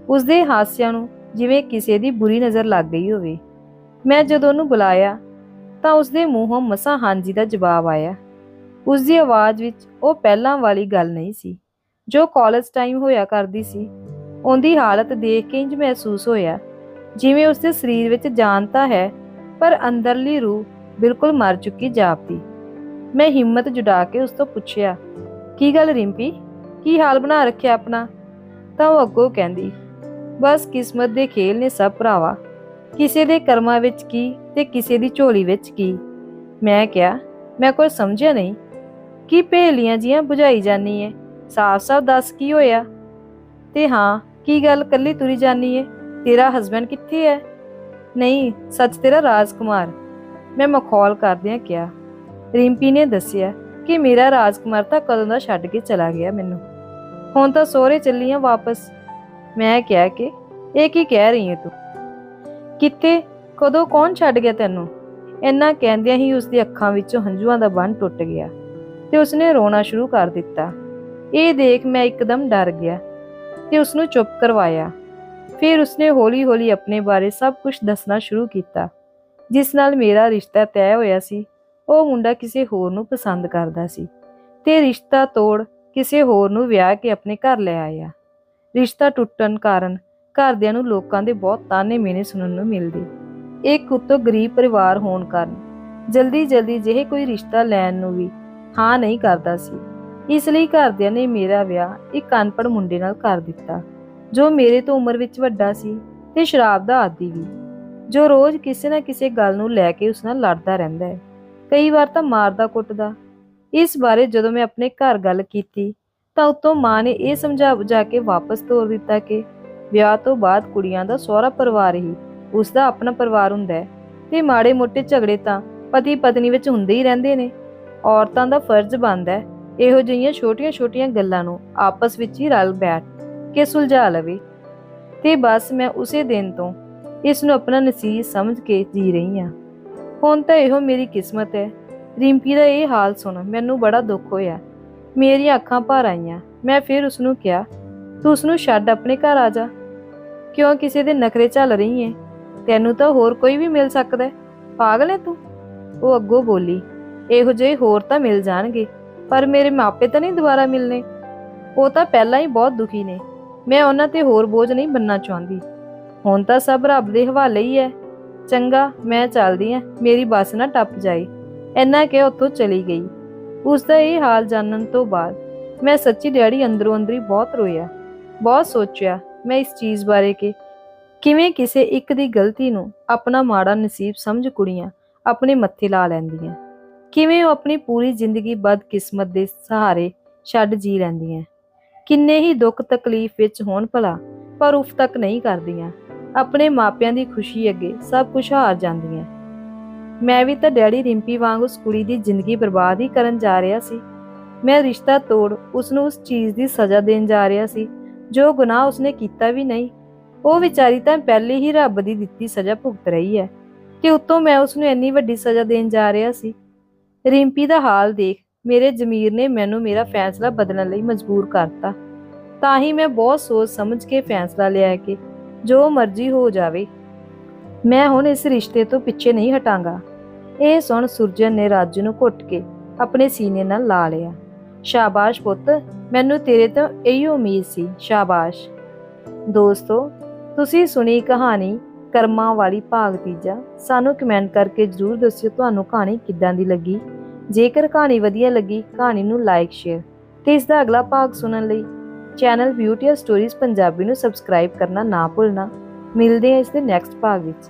ਉਸ ਦੇ ਹਾਸਿਆਂ ਨੂੰ ਜਿਵੇਂ ਕਿਸੇ ਦੀ ਬੁਰੀ ਨਜ਼ਰ ਲੱਗ ਗਈ ਹੋਵੇ। ਮੈਂ ਜਦੋਂ ਉਹਨੂੰ ਬੁਲਾਇਆ, ਤਾਂ ਉਸ ਦੇ ਮੂੰਹੋਂ ਮਸਾਂ ਹਾਂਜੀ ਦਾ ਜਵਾਬ ਆਇਆ। ਉਸ ਦੀ ਆਵਾਜ਼ ਵਿੱਚ ਉਹ ਪਹਿਲਾਂ ਵਾਲੀ ਗੱਲ ਨਹੀਂ ਸੀ, ਜੋ ਕਾਲਜ ਟਾਈਮ ਹੋਇਆ ਕਰਦੀ ਸੀ। ਉਹਦੀ ਹਾਲਤ ਦੇਖ ਕੇ ਇੰਜ ਮਹਿਸੂਸ ਹੋਇਆ, ਜਿਵੇਂ ਉਸਦੇ ਸਰੀਰ ਵਿੱਚ ਜਾਨ ਤਾਂ ਹੈ, ਪਰ ਅੰਦਰਲੀ ਰੂਹ ਬਿਲਕੁਲ ਮਰ ਚੁੱਕੀ ਜਾਪਦੀ। ਮੈਂ ਹਿੰਮਤ ਜੁੜਾ ਕੇ ਉਸ ਤੋਂ ਪੁੱਛਿਆ, ਕੀ ਗੱਲ ਰਿੰਪੀ? ਕੀ ਹਾਲ ਬਣਾ ਰੱਖਿਆ ਆਪਣਾ? ਤਾਂ ਉਹ ਅੱਗੋਂ ਕਹਿੰਦੀ, ਬਸ ਕਿਸਮਤ ਦੇ ਖੇਲ ਨੇ ਸਭ ਭਰਾਵਾ। ਕਿਸੇ ਦੇ ਕਰਮਾਂ ਵਿੱਚ ਕੀ ਤੇ ਕਿਸੇ ਦੀ ਝੋਲੀ ਵਿੱਚ ਕੀ? ਮੈਂ ਕਿਹਾ, ਮੈਂ ਕੋਈ ਸਮਝਿਆ ਨਹੀਂ। ਕੀ ਪਹੇਲੀਆਂ ਜੀਆਂ ਬੁਝਾਈ ਜਾਨੀ ਏ? ਸਾਫ਼-ਸਾਫ਼ ਦੱਸ ਕੀ ਹੋਇਆ? ਤੇ ਹਾਂ ਕੀ ਗੱਲ ਕੱਲੀ ਤੁਰੀ ਜਾਨੀ ਏ? ਤੇਰਾ ਹਸਬੰਡ ਕਿੱਥੇ ਹੈ ਨਹੀਂ, ਸੱਚ ਤੇਰਾ ਰਾਜਕੁਮਾਰ। ਮੈਂ ਮਖੌਲ ਕਰਦਿਆਂ ਕਿਹਾ। ਰਿੰਪੀ ਨੇ ਦੱਸਿਆ ਕਿ ਮੇਰਾ ਰਾਜਕੁਮਾਰ ਤਾਂ ਕਦੋਂ ਦਾ ਛੱਡ ਕੇ ਚਲਾ ਗਿਆ ਮੈਨੂੰ। ਹੁਣ ਤਾਂ ਸਹੁਰੇ ਚੱਲੀ ਆਂ ਵਾਪਸ। ਮੈਂ ਕਿਹਾ ਕਿ, ਇਹ ਕੀ ਕਹਿ ਰਹੀ ਹੈ ਤੂੰ? ਕਿੱਥੇ? ਕਦੋਂ ਕੌਣ ਛੱਡ ਗਿਆ ਤੈਨੂੰ? ਇੰਨਾ ਕਹਿੰਦਿਆਂ ਹੀ ਉਸਦੀ ਅੱਖਾਂ ਵਿੱਚੋਂ ਹੰਝੂਆਂ ਦਾ ਬੰਨ ਟੁੱਟ ਗਿਆ ਤੇ ਉਸਨੇ ਰੋਣਾ ਸ਼ੁਰੂ ਕਰ ਦਿੱਤਾ। ਇਹ ਦੇਖ ਮੈਂ ਇੱਕਦਮ ਡਰ ਗਿਆ। ਤੇ ਉਸ ਨੂੰ ਚੁੱਪ ਕਰਵਾਇਆ। ਫਿਰ ਉਸਨੇ ਹੌਲੀ-ਹੌਲੀ ਆਪਣੇ ਬਾਰੇ ਸਭ ਕੁਝ ਦੱਸਣਾ ਸ਼ੁਰੂ ਕੀਤਾ, ਜਿਸ ਨਾਲ ਮੇਰਾ ਰਿਸ਼ਤਾ ਤੈਅ ਹੋਇਆ ਸੀ। ਉਹ ਮੁੰਡਾ ਕਿਸੇ ਹੋਰ ਨੂੰ ਪਸੰਦ ਕਰਦਾ ਸੀ ਤੇ ਰਿਸ਼ਤਾ ਤੋੜ ਕਿਸੇ ਹੋਰ ਨੂੰ ਵਿਆਹ ਕੇ ਆਪਣੇ ਘਰ ਲੈ ਆਇਆ। ਰਿਸ਼ਤਾ ਟੁੱਟਣ ਕਾਰਨ ਘਰਦਿਆਂ ਨੂੰ ਲੋਕਾਂ ਦੇ ਬਹੁਤ ਤਾਨੇ ਮੇਨੇ ਸੁਣਨ ਨੂੰ ਮਿਲਦੇ। ਇੱਕ ਉਤੋਂ ਗਰੀਬ ਪਰਿਵਾਰ ਹੋਣ ਕਾਰਨ ਜਲਦੀ ਜਲਦੀ ਜਿਹੇ ਕੋਈ ਰਿਸ਼ਤਾ ਲੈਣ ਨੂੰ ਵੀ ਹਾਂ ਨਹੀਂ ਕਰਦਾ ਸੀ। ਇਸ ਲਈ ਘਰਦਿਆਂ ਨੇ ਮੇਰਾ ਵਿਆਹ ਇੱਕ ਅਨਪੜ੍ਹ ਮੁੰਡੇ ਨਾਲ ਕਰ ਦਿੱਤਾ, ਜੋ ਮੇਰੇ ਤੋਂ ਉਮਰ ਵਿੱਚ ਵੱਡਾ ਸੀ ਤੇ ਸ਼ਰਾਬ ਦਾ ਆਦੀ ਵੀ, ਜੋ ਰੋਜ਼ ਕਿਸੇ ਨਾ ਕਿਸੇ ਗੱਲ ਨੂੰ ਲੈ ਕੇ ਉਸ ਨਾਲ ਲੜਦਾ ਰਹਿੰਦਾ ਹੈ, ਕਈ ਵਾਰ ਤਾਂ ਮਾਰਦਾ ਕੁੱਟਦਾ। ਇਸ ਬਾਰੇ ਜਦੋਂ ਮੈਂ ਆਪਣੇ ਘਰ ਗੱਲ ਕੀਤੀ, ਤਾਂ ਉਤੋਂ ਮਾਂ ਨੇ ਇਹ ਸਮਝਾ ਬੁਝਾ ਕੇ ਵਾਪਸ ਤੋਰ ਦਿੱਤਾ ਕਿ ਵਿਆਹ ਤੋਂ ਬਾਅਦ ਕੁੜੀਆਂ ਦਾ ਸਹੁਰਾ ਪਰਿਵਾਰ ਹੀ ਉਸ ਦਾ ਆਪਣਾ ਪਰਿਵਾਰ ਹੁੰਦਾ ਹੈ ਤੇ ਮਾੜੇ ਮੋਟੇ ਝਗੜੇ ਤਾਂ ਪਤੀ ਪਤਨੀ ਵਿੱਚ ਹੁੰਦੇ ਹੀ ਰਹਿੰਦੇ ਨੇ। ਔਰਤਾਂ ਦਾ ਫਰਜ਼ ਬਣਦਾ ਹੈ ਇਹੋ ਜਿਹੀਆਂ ਛੋਟੀਆਂ-ਛੋਟੀਆਂ ਗੱਲਾਂ ਨੂੰ ਆਪਸ ਵਿੱਚ ਹੀ ਰਲ ਬੈਠ ਕੇ ਸੁਲਝਾ ਲਵੇ ਤੇ ਬਸ ਮੈਂ ਉਸੇ ਦਿਨ ਤੋਂ ਇਸ ਨੂੰ ਆਪਣਾ ਨਸੀਬ ਸਮਝ ਕੇ ਜੀ ਰਹੀ ਹਾਂ। ਹੁਣ ਤਾਂ ਇਹੋ ਮੇਰੀ ਕਿਸਮਤ ਹੈ। ਰਿੰਪੀ ਦਾ ਇਹ ਹਾਲ ਸੁਣ ਮੈਨੂੰ ਬੜਾ ਦੁੱਖ ਹੋਇਆ। ਮੇਰੀਆਂ ਅੱਖਾਂ ਭਰ ਆਈਆਂ। ਮੈਂ ਫਿਰ ਉਸ ਨੂੰ ਕਿਹਾ, ਤੂੰ ਉਸ ਨੂੰ ਛੱਡ ਆਪਣੇ ਘਰ ਆ ਜਾ। ਕਿਉਂ ਕਿਸੇ ਦੇ ਨਖਰੇ ਚੱਲ ਰਹੀ ਏ? ਤੈਨੂੰ ਤਾਂ ਹੋਰ ਕੋਈ ਵੀ ਮਿਲ ਸਕਦਾ ਹੈ। ਪਾਗਲ ਹੈ ਤੂੰ? ਉਹ ਅੱਗੋਂ ਬੋਲੀ, ਇਹੋ ਜਿਹੇ ਹੋਰ ਤਾਂ ਮਿਲ ਜਾਣਗੇ। ਪਰ ਮੇਰੇ ਮਾਪੇ ਤਾਂ ਨਹੀਂ ਦੁਬਾਰਾ ਮਿਲਨੇ। ਉਹ ਤਾਂ ਪਹਿਲਾਂ ਹੀ ਬਹੁਤ ਦੁਖੀ ਨੇ। ਮੈਂ ਉਹਨਾਂ ਤੇ ਹੋਰ ਬੋਝ ਨਹੀਂ ਬੰਨਣਾ ਚਾਹੁੰਦੀ। ਹੁਣ ਤਾਂ ਸਭ ਰੱਬ ਦੇ ਹਵਾਲੇ ਹੀ ਹੈ ਚੰਗਾ, ਮੈਂ ਚੱਲਦੀ ਆ ਮੇਰੀ ਬੱਸ ਨਾ ਟੱਪ ਜਾਏ। ਇੰਨਾ ਕਿ ਉੱਥੋਂ ਚਲੀ ਗਈ। ਉਸ ਦਾ ਇਹ ਹਾਲ ਜਾਣਨ ਤੋਂ ਬਾਅਦ ਮੈਂ ਸੱਚੀ ਡੈਡੀ ਅੰਦਰੋਂ ਅੰਦਰੀ ਬਹੁਤ ਰੋਇਆ। ਬਹੁਤ ਸੋਚਿਆ, ਮੈਂ ਇਸ ਚੀਜ਼ ਬਾਰੇ ਕਿ ਕਿਵੇਂ ਕਿਸੇ ਇੱਕ ਦੀ ਗਲਤੀ ਨੂੰ ਆਪਣਾ ਮਾੜਾ ਨਸੀਬ ਸਮਝ ਕੁੜੀਆਂ ਆਪਣੇ ਮੱਥੇ ਲਾ ਲੈਂਦੀਆਂ। ਕਿਵੇਂ ਉਹ ਆਪਣੀ ਪੂਰੀ ਜ਼ਿੰਦਗੀ ਬਦਕਿਸਮਤ ਦੇ ਸਹਾਰੇ ਛੱਡ ਜੀ ਲੈਂਦੀਆਂ? ਕਿੰਨੇ ਹੀ ਦੁੱਖ ਤਕਲੀਫ ਵਿੱਚ ਹੋਣ ਭਲਾ, ਪਰ ਉਫ ਤੱਕ ਨਹੀਂ ਕਰਦੀਆਂ। ਆਪਣੇ ਮਾਪਿਆਂ ਦੀ ਖੁਸ਼ੀ ਅੱਗੇ ਸਭ ਕੁਝ ਹਾਰ ਜਾਂਦੀਆਂ। ਮੈਂ ਵੀ ਤਾਂ ਡੈਡੀ ਰਿੰਪੀ ਵਾਂਗ ਉਸ ਕੁੜੀ ਦੀ ਜ਼ਿੰਦਗੀ ਬਰਬਾਦ ਹੀ ਕਰਨ ਜਾ ਰਿਹਾ ਸੀ। ਮੈਂ ਰਿਸ਼ਤਾ ਤੋੜ ਉਸ ਨੂੰ ਉਸ ਚੀਜ਼ ਦੀ ਸਜ਼ਾ ਦੇਣ ਜਾ ਰਿਹਾ ਸੀ, ਜੋ ਗੁਨਾਹ ਉਸਨੇ ਕੀਤਾ ਵੀ ਨਹੀਂ। ਉਹ ਵਿਚਾਰੀ ਤਾਂ ਪਹਿਲੇ ਹੀ ਰੱਬ ਦੀ ਦਿੱਤੀ ਸਜ਼ਾ ਭੁਗਤ ਰਹੀ ਹੈ। ਕਿ ਉਤੋਂ ਮੈਂ ਉਸ ਨੂੰ ਇੰਨੀ ਵੱਡੀ ਸਜ਼ਾ ਦੇਣ ਜਾ ਰਿਹਾ ਸੀ ਰਿੰਪੀ ਦਾ ਹਾਲ ਦੇਖ ਮੇਰੇ ਜ਼ਮੀਰ ਨੇ ਮੈਨੂੰ ਮੇਰਾ ਫੈਸਲਾ ਬਦਲਣ ਲਈ ਮਜਬੂਰ ਕਰਤਾ। ਤਾਂ ਹੀ ਮੈਂ ਬਹੁਤ ਸੋਚ ਸਮਝ ਕੇ ਫੈਸਲਾ ਲਿਆ ਕਿ ਜੋ ਮਰਜ਼ੀ ਹੋ ਜਾਵੇ, ਮੈਂ ਹੁਣ ਇਸ ਰਿਸ਼ਤੇ ਤੋਂ ਪਿੱਛੇ ਨਹੀਂ ਹਟਾਂਗਾ। ਇਹ ਸੁਣ ਸੁਰਜਨ ਨੇ ਰਾਜੂ ਨੂੰ ਘੁੱਟ ਕੇ ਆਪਣੇ ਸੀਨੇ ਨਾਲ ਲਾ ਲਿਆ। ਸ਼ਾਬਾਸ਼ ਪੁੱਤ, ਮੈਨੂੰ ਤੇਰੇ ਤੋਂ ਇਹੀ ਉਮੀਦ ਸੀ, ਸ਼ਾਬਾਸ਼। ਦੋਸਤੋ, ਤੁਸੀਂ ਸੁਣੀ ਕਹਾਣੀ ਕਰਮਾਂ ਵਾਲੀ ਭਾਗ ਤੀਜਾ। ਸਾਨੂੰ ਕਮੈਂਟ ਕਰਕੇ ਜਰੂਰ ਦੱਸਿਓ ਤੁਹਾਨੂੰ ਕਹਾਣੀ ਕਿੱਦਾਂ ਦੀ ਲੱਗੀ। ਜੇਕਰ ਕਹਾਣੀ ਵਧੀਆ ਲੱਗੀ, ਕਹਾਣੀ ਨੂੰ ਲਾਈਕ ਸ਼ੇਅਰ ਤੇ ਇਸ ਦਾ ਅਗਲਾ ਭਾਗ ਸੁਣਨ ਲਈ ਚੈਨਲ ਬਿਊਟੀ ਸਟੋਰੀਜ਼ ਪੰਜਾਬੀ ਨੂੰ ਸਬਸਕ੍ਰਾਈਬ ਕਰਨਾ ਨਾ ਭੁੱਲਣਾ। ਮਿਲਦੇ ਹਾਂ ਇਸ ਦੇ ਨੈਕਸਟ ਭਾਗ ਵਿੱਚ।